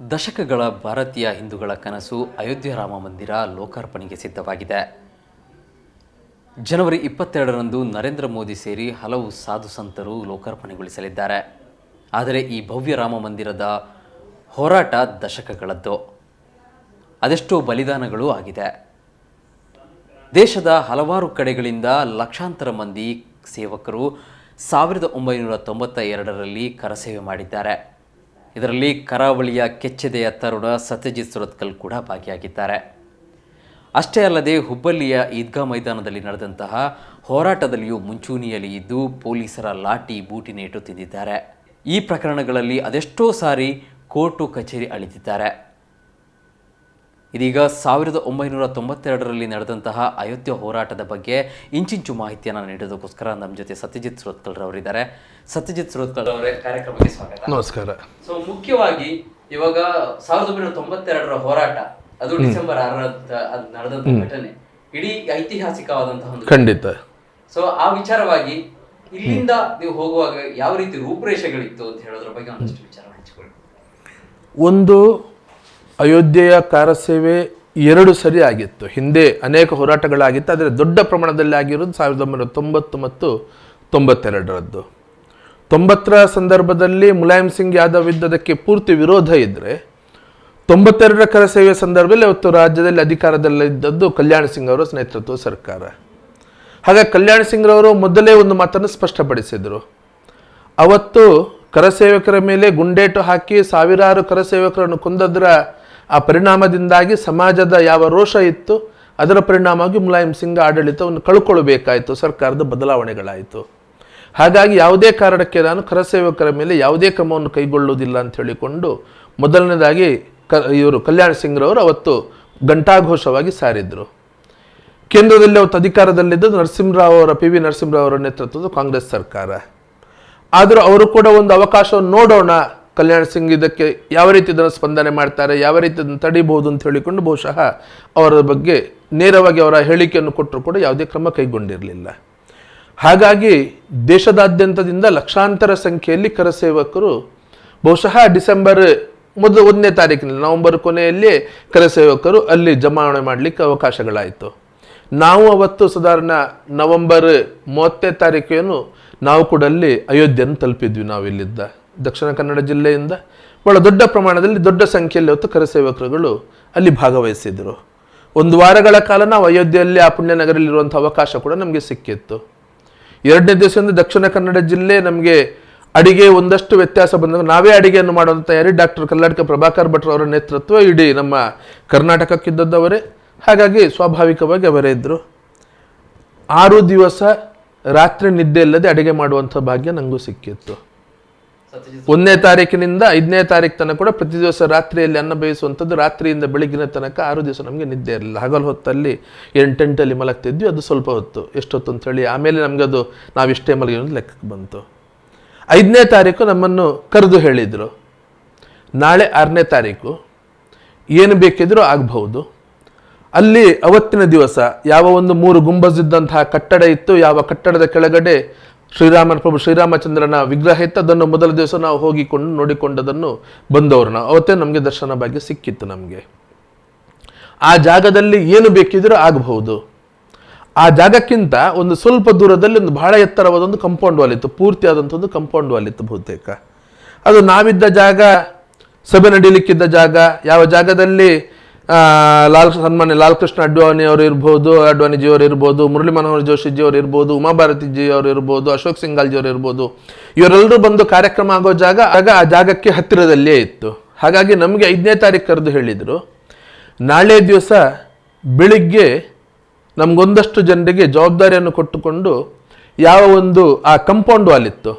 ದಶಕಗಳ ಭಾರತೀಯ ಹಿಂದೂಗಳ ಕನಸು ಅಯೋಧ್ಯೆ ರಾಮ ಮಂದಿರ ಲೋಕಾರ್ಪಣೆಗೆ ಸಿದ್ಧವಾಗಿದೆ. ಜನವರಿ ಇಪ್ಪತ್ತೆರಡರಂದು ನರೇಂದ್ರ ಮೋದಿ ಸೇರಿ ಹಲವು ಸಾಧು ಸಂತರು ಲೋಕಾರ್ಪಣೆಗೊಳಿಸಲಿದ್ದಾರೆ. ಆದರೆ ಈ ಭವ್ಯ ರಾಮ ಮಂದಿರದ ಹೋರಾಟ ದಶಕಗಳದ್ದು. ಅದೆಷ್ಟೋ ಬಲಿದಾನಗಳು ಆಗಿದೆ. ದೇಶದ ಹಲವಾರು ಕಡೆಗಳಿಂದ ಲಕ್ಷಾಂತರ ಮಂದಿ ಸೇವಕರು ಸಾವಿರದ ಒಂಬೈನೂರ ತೊಂಬತ್ತ ಎರಡರಲ್ಲಿ ಕರಸೇವೆ ಮಾಡಿದ್ದಾರೆ. ಇದರಲ್ಲಿ ಕರಾವಳಿಯ ಕೆಚ್ಚೆದೆಯ ತರುಣ ಸತ್ಯಜಿತ್ ಸುರತ್ಕಲ್ ಕೂಡ ಭಾಗಿಯಾಗಿದ್ದಾರೆ. ಅಷ್ಟೇ ಅಲ್ಲದೆ ಹುಬ್ಬಳ್ಳಿಯ ಈದ್ಗಾ ಮೈದಾನದಲ್ಲಿ ನಡೆದಂತಹ ಹೋರಾಟದಲ್ಲಿಯೂ ಮುಂಚೂಣಿಯಲ್ಲಿ ಇದ್ದು ಪೊಲೀಸರ ಲಾಠಿ ಬೂಟಿನೇಟು ತಿಂದಿದ್ದಾರೆ. ಈ ಪ್ರಕರಣಗಳಲ್ಲಿ ಅದೆಷ್ಟೋ ಸಾರಿ ಕೋರ್ಟು ಕಚೇರಿ ಅಳಿದಿದ್ದಾರೆ. ಇದೀಗ ಸಾವಿರದ ಒಂಬೈನೂರ ತೊಂಬತ್ತೆರಡರಲ್ಲಿ ನಡೆದಂತಹ ಅಯೋಧ್ಯೆ ಹೋರಾಟದ ಬಗ್ಗೆ ಇಂಚಿಂಚು ಮಾಹಿತಿಯನ್ನು ನೀಡೋದಕ್ಕೋಸ್ಕರ ನಮ್ಮ ಜೊತೆ ಸತ್ಯಜಿತ್ ಸುರತ್ಕಲ್ ರವರಿದ್ದಾರೆ. ಸತ್ಯಜಿತ್ ಸುರತ್ಕಲ್ ಅವರೇ ಕಾರ್ಯಕ್ರಮಕ್ಕೆ ಸ್ವಾಗತ. ನಮಸ್ಕಾರ. ಸೊ ಮುಖ್ಯವಾಗಿ ಇವಾಗ ಸಾವಿರದ ಒಂಬೈನೂರ ತೊಂಬತ್ತೆರಡರ ಹೋರಾಟ ಅದು ಡಿಸೆಂಬರ್ ಆರರ ಅದು ನಡೆದಂತಹ ಘಟನೆ. ಇಡೀ ಐತಿಹಾಸಿಕವಾದಂತಹ ಒಂದು ಖಂಡಿತ. ಸೊ ಆ ವಿಚಾರವಾಗಿ ಇಲ್ಲಿಂದ ನೀವು ಹೋಗುವಾಗ ಯಾವ ರೀತಿ ರೂಪುರೇಷೆಗಳಿತ್ತು ಅಂತ ಹೇಳೋದ್ರ ಬಗ್ಗೆ ಒಂದಷ್ಟು ವಿಚಾರ ಹಂಚಿಕೊಳ್ಳಿ. ಒಂದು ಅಯೋಧ್ಯೆಯ ಕಾರಸೇವೆ ಎರಡು ಸರಿ ಆಗಿತ್ತು. ಹಿಂದೆ ಅನೇಕ ಹೋರಾಟಗಳಾಗಿತ್ತು. ಆದರೆ ದೊಡ್ಡ ಪ್ರಮಾಣದಲ್ಲಿ ಆಗಿರೋದು ಸಾವಿರದ ಒಂಬೈನೂರ ತೊಂಬತ್ತು ಮತ್ತು ತೊಂಬತ್ತೆರಡರದ್ದು. ತೊಂಬತ್ತರ ಸಂದರ್ಭದಲ್ಲಿ ಮುಲಾಯಂ ಸಿಂಗ್ ಯಾದವ್ ಇದ್ದದಕ್ಕೆ ಪೂರ್ತಿ ವಿರೋಧ ಇದ್ದರೆ ತೊಂಬತ್ತೆರಡರ ಕರಸೇವೆ ಸಂದರ್ಭದಲ್ಲಿ ಅವತ್ತು ರಾಜ್ಯದಲ್ಲಿ ಅಧಿಕಾರದಲ್ಲಿದ್ದದ್ದು ಕಲ್ಯಾಣ ಸಿಂಗ್ ಅವರ ನೇತೃತ್ವ ಸರ್ಕಾರ. ಹಾಗಾಗಿ ಕಲ್ಯಾಣ ಸಿಂಗ್ರವರು ಮೊದಲೇ ಒಂದು ಮಾತನ್ನು ಸ್ಪಷ್ಟಪಡಿಸಿದರು. ಅವತ್ತು ಕರಸೇವಕರ ಮೇಲೆ ಗುಂಡೇಟು ಹಾಕಿ ಸಾವಿರಾರು ಕರಸೇವಕರನ್ನು ಕೊಂದದ್ರ ಆ ಪರಿಣಾಮದಿಂದಾಗಿ ಸಮಾಜದ ಯಾವ ರೋಷ ಇತ್ತು, ಅದರ ಪರಿಣಾಮವಾಗಿ ಮುಲಾಯಂ ಸಿಂಗ್ ಆಡಳಿತವನ್ನು ಕಳ್ಕೊಳ್ಬೇಕಾಯಿತು, ಸರ್ಕಾರದ ಬದಲಾವಣೆಗಳಾಯಿತು. ಹಾಗಾಗಿ ಯಾವುದೇ ಕಾರಣಕ್ಕೆ ನಾನು ಕರಸೇವಕರ ಮೇಲೆ ಯಾವುದೇ ಕ್ರಮವನ್ನು ಕೈಗೊಳ್ಳುವುದಿಲ್ಲ ಅಂತ ಹೇಳಿಕೊಂಡು, ಮೊದಲನೇದಾಗಿ ಕ, ಇವರು ಕಲ್ಯಾಣ ಸಿಂಗ್ರವರು ಅವತ್ತು ಘಂಟಾಘೋಷವಾಗಿ ಸಾರಿದ್ರು. ಕೇಂದ್ರದಲ್ಲಿ ಅವತ್ತು ಅಧಿಕಾರದಲ್ಲಿದ್ದು ನರಸಿಂಹರಾವ್ ಅವರ, ಪಿ ವಿ ನರಸಿಂಹರಾವ್ ಅವರ ನೇತೃತ್ವದ ಕಾಂಗ್ರೆಸ್ ಸರ್ಕಾರ. ಆದರೂ ಅವರು ಕೂಡ ಒಂದು ಅವಕಾಶವನ್ನು ನೋಡೋಣ ಕಲ್ಯಾಣ ಸಿಂಗ್ ಇದಕ್ಕೆ ಯಾವ ರೀತಿ ಇದನ್ನು ಸ್ಪಂದನೆ ಮಾಡ್ತಾರೆ, ಯಾವ ರೀತಿ ಇದನ್ನು ತಡಿಬಹುದು ಅಂತ ಹೇಳಿಕೊಂಡು ಬಹುಶಃ ಅವರ ಬಗ್ಗೆ ನೇರವಾಗಿ ಅವರ ಹೇಳಿಕೆಯನ್ನು ಕೊಟ್ಟರು ಕೂಡ ಯಾವುದೇ ಕ್ರಮ ಕೈಗೊಂಡಿರಲಿಲ್ಲ. ಹಾಗಾಗಿ ದೇಶದಾದ್ಯಂತದಿಂದ ಲಕ್ಷಾಂತರ ಸಂಖ್ಯೆಯಲ್ಲಿ ಕರಸೇವಕರು ಬಹುಶಃ ಡಿಸೆಂಬರ್ ಮೊದಲು ಒಂದನೇ ತಾರೀಕಿನಲ್ಲಿ, ನವೆಂಬರ್ ಕೊನೆಯಲ್ಲಿ ಕರಸೇವಕರು ಅಲ್ಲಿ ಜಮಾವಣೆ ಮಾಡಲಿಕ್ಕೆ ಅವಕಾಶಗಳಾಯಿತು. ನಾವು ಅವತ್ತು ಸಾಧಾರಣ ನವೆಂಬರ್ ಮೂವತ್ತನೇ ತಾರೀಕೇನು ನಾವು ಕೂಡ ಅಲ್ಲಿ ಅಯೋಧ್ಯೆಯನ್ನು ತಲುಪಿದ್ವಿ ನಾವು ಇಲ್ಲಿದ್ದ ದಕ್ಷಿಣ ಕನ್ನಡ ಜಿಲ್ಲೆಯಿಂದ ಬಹಳ ದೊಡ್ಡ ಪ್ರಮಾಣದಲ್ಲಿ ದೊಡ್ಡ ಸಂಖ್ಯೆಯಲ್ಲಿ ಹೊತ್ತು ಕರಸೇವಕರುಗಳು ಅಲ್ಲಿ ಭಾಗವಹಿಸಿದರು. ಒಂದು ವಾರಗಳ ಕಾಲ ನಾವು ಅಯೋಧ್ಯೆಯಲ್ಲಿ ಆ ಪುಣ್ಯನಗರಲ್ಲಿರುವಂಥ ಅವಕಾಶ ಕೂಡ ನಮಗೆ ಸಿಕ್ಕಿತ್ತು. ಎರಡನೇ ದಿವಸದಿಂದ ದಕ್ಷಿಣ ಕನ್ನಡ ಜಿಲ್ಲೆ ನಮಗೆ ಅಡಿಗೆ ಒಂದಷ್ಟು ವ್ಯತ್ಯಾಸ ಬಂದಾಗ ನಾವೇ ಅಡಿಗೆಯನ್ನು ಮಾಡುವಂಥ ತಯಾರಿ ಡಾಕ್ಟರ್ ಕಲ್ಲಾಡ್ಕ ಪ್ರಭಾಕರ್ ಭಟ್ರು ಅವರ ನೇತೃತ್ವ ಇಡೀ ನಮ್ಮ ಕರ್ನಾಟಕಕ್ಕಿದ್ದದ್ದವರೇ. ಹಾಗಾಗಿ ಸ್ವಾಭಾವಿಕವಾಗಿ ಅವರೇ ಇದ್ದರು ಆರು ದಿವಸ ರಾತ್ರಿ ನಿದ್ದೆ ಇಲ್ಲದೆ ಅಡುಗೆ ಮಾಡುವಂಥ ಭಾಗ್ಯ ನನಗೂ ಸಿಕ್ಕಿತ್ತು. ಒಂದನೇ ತಾರೀಕಿನಿಂದ ಐದನೇ ತಾರೀಕು ತನಕ ಕೂಡ ಪ್ರತಿ ದಿವಸ ರಾತ್ರಿಯಲ್ಲಿ ಅನ್ನ ಬೇಯಿಸುವಂಥದ್ದು ರಾತ್ರಿಯಿಂದ ಬೆಳಗಿನ ತನಕ ಆರು ದಿವಸ ನಮಗೆ ನಿದ್ದೆ ಇರಲಿಲ್ಲ. ಹಗಲು ಹೊತ್ತಲ್ಲಿ ಎಂಟೆಂಟಲ್ಲಿ ಮಲಗ್ತಿದ್ವಿ, ಅದು ಸ್ವಲ್ಪ ಹೊತ್ತು, ಎಷ್ಟೊತ್ತು ಅಂತೇಳಿ ಆಮೇಲೆ ನಮಗೆ ಅದು ನಾವು ಇಷ್ಟೇ ಮಲಗಿ ಅನ್ನೋದು ಲೆಕ್ಕಕ್ಕೆ ಬಂತು. ಐದನೇ ತಾರೀಕು ನಮ್ಮನ್ನು ಕರೆದು ಹೇಳಿದರು. ನಾಳೆ ಆರನೇ ತಾರೀಕು, ಏನು ಬೇಕಿದ್ರೂ ಆಗಬಹುದು. ಅಲ್ಲಿ ಅವತ್ತಿನ ದಿವಸ ಯಾವ ಒಂದು ಮೂರು ಗುಂಬಜಿದ್ದಂತಹ ಕಟ್ಟಡ ಇತ್ತು, ಯಾವ ಕಟ್ಟಡದ ಕೆಳಗಡೆ ಶ್ರೀರಾಮನ ಪ್ರಭು ಶ್ರೀರಾಮಚಂದ್ರನ ವಿಗ್ರಹ ಇತ್ತು ಅದನ್ನು ಮೊದಲ ದಿವಸ ನಾವು ಹೋಗಿಕೊಂಡು ನೋಡಿಕೊಂಡದನ್ನು ಬಂದವರು. ನಾವು ಅವತ್ತೇ ನಮಗೆ ದರ್ಶನ ಭಾಗ್ಯ ಸಿಕ್ಕಿತ್ತು ನಮಗೆ. ಆ ಜಾಗದಲ್ಲಿ ಏನು ಬೇಕಿದ್ರೂ ಆಗಬಹುದು. ಆ ಜಾಗಕ್ಕಿಂತ ಒಂದು ಸ್ವಲ್ಪ ದೂರದಲ್ಲಿ ಒಂದು ಬಹಳ ಎತ್ತರವಾದ ಒಂದು ಕಂಪೌಂಡ್ ವಾಲ್ ಇತ್ತು. ಪೂರ್ತಿ ಆದಂಥದ್ದು ಕಂಪೌಂಡ್ ವಾಲ್ ಇತ್ತು ಬಹುತೇಕ. ಅದು ನಾವಿದ್ದ ಜಾಗ, ಸಭೆ ನಡೀಲಿಕ್ಕಿದ್ದ ಜಾಗ, ಯಾವ ಜಾಗದಲ್ಲಿ ಲಾಲ್ ಸನ್ಮಾನ್ಯ ಲಾಲ್ ಕೃಷ್ಣ ಅಡ್ವಾಣಿ ಅವರು ಇರ್ಬೋದು, ಅಡ್ವಾಣಿಜಿ ಅವರು ಇರ್ಬೋದು, ಮುರಳಿ ಮನೋಹರ್ ಜೋಶಿಜಿ ಅವರು ಇರ್ಬೋದು, ಉಮಾಭಾರತಿಜಿ ಅವರು ಇರ್ಬೋದು, ಅಶೋಕ್ ಸಿಂಗಾಲ್ಜಿ ಅವರು ಇರ್ಬೋದು. ಇವರೆಲ್ಲರೂ ಬಂದು ಕಾರ್ಯಕ್ರಮ ಆಗೋ ಜಾಗ, ಆಗ ಆ ಜಾಗಕ್ಕೆ ಹತ್ತಿರದಲ್ಲಿಯೇ ಇತ್ತು. ಹಾಗಾಗಿ ನಮಗೆ ಐದನೇ ತಾರೀಕು ಕರೆದು ಹೇಳಿದರು. ನಾಳೆ ದಿವಸ ಬೆಳಿಗ್ಗೆ ನಮಗೊಂದಷ್ಟು ಜನರಿಗೆ ಜವಾಬ್ದಾರಿಯನ್ನು ಕೊಟ್ಟುಕೊಂಡು ಯಾವ ಒಂದು ಆ ಕಂಪೌಂಡ್ ವಾಲ್ ಇತ್ತು.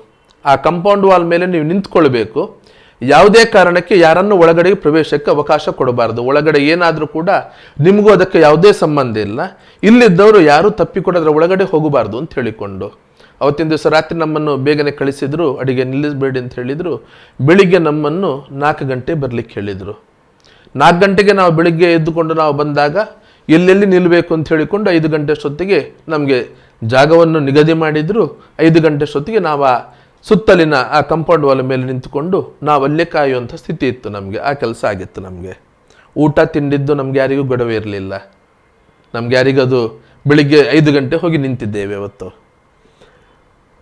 ಆ ಕಂಪೌಂಡ್ ವಾಲ್ ಮೇಲೆ ನೀವು ನಿಂತ್ಕೊಳ್ಬೇಕು. ಯಾವುದೇ ಕಾರಣಕ್ಕೆ ಯಾರನ್ನು ಒಳಗಡೆ ಪ್ರವೇಶಕ್ಕೆ ಅವಕಾಶ ಕೊಡಬಾರದು. ಒಳಗಡೆ ಏನಾದರೂ ಕೂಡ ನಿಮಗೂ ಅದಕ್ಕೆ ಯಾವುದೇ ಸಂಬಂಧ ಇಲ್ಲ. ಇಲ್ಲಿದ್ದವರು ಯಾರೂ ತಪ್ಪಿಕೊಡೋದ್ರ ಒಳಗಡೆ ಹೋಗಬಾರ್ದು ಅಂತ ಹೇಳಿಕೊಂಡು. ಅವತ್ತಿನ ದಿವಸ ರಾತ್ರಿ ನಮ್ಮನ್ನು ಬೇಗನೆ ಕಳಿಸಿದ್ರು, ಅಡಿಗೆ ನಿಲ್ಲಿಸಬೇಡಿ ಅಂತ ಹೇಳಿದರು. ಬೆಳಿಗ್ಗೆ ನಮ್ಮನ್ನು ನಾಲ್ಕು ಗಂಟೆ ಬರಲಿಕ್ಕೆ ಹೇಳಿದರು. ನಾಲ್ಕು ಗಂಟೆಗೆ ನಾವು ಬೆಳಿಗ್ಗೆ ಎದ್ದುಕೊಂಡು ನಾವು ಬಂದಾಗ ಎಲ್ಲೆಲ್ಲಿ ನಿಲ್ಲಬೇಕು ಅಂತ ಹೇಳಿಕೊಂಡು ಐದು ಗಂಟೆ ಅಷ್ಟೊತ್ತಿಗೆ ನಮಗೆ ಜಾಗವನ್ನು ನಿಗದಿ ಮಾಡಿದರು. ಐದು ಗಂಟೆ ಅಷ್ಟೊತ್ತಿಗೆ ನಾವು ಆ ಸುತ್ತಲಿನ ಆ ಕಂಪೌಂಡ್ ವಾಲ್ ಮೇಲೆ ನಿಂತುಕೊಂಡು ನಾವು ಅಲ್ಲೇ ಕಾಯುವಂಥ ಸ್ಥಿತಿ ಇತ್ತು ನಮಗೆ, ಆ ಕೆಲಸ ಆಗಿತ್ತು ನಮಗೆ. ಊಟ ತಿಂಡಿದ್ದು ನಮ್ಗೆ ಯಾರಿಗೂ ಗೊಡವೆ ಇರಲಿಲ್ಲ. ನಮ್ಗೆ ಯಾರಿಗದು ಬೆಳಿಗ್ಗೆ ಐದು ಗಂಟೆ ಹೋಗಿ ನಿಂತಿದ್ದೇವೆ ಅವತ್ತು.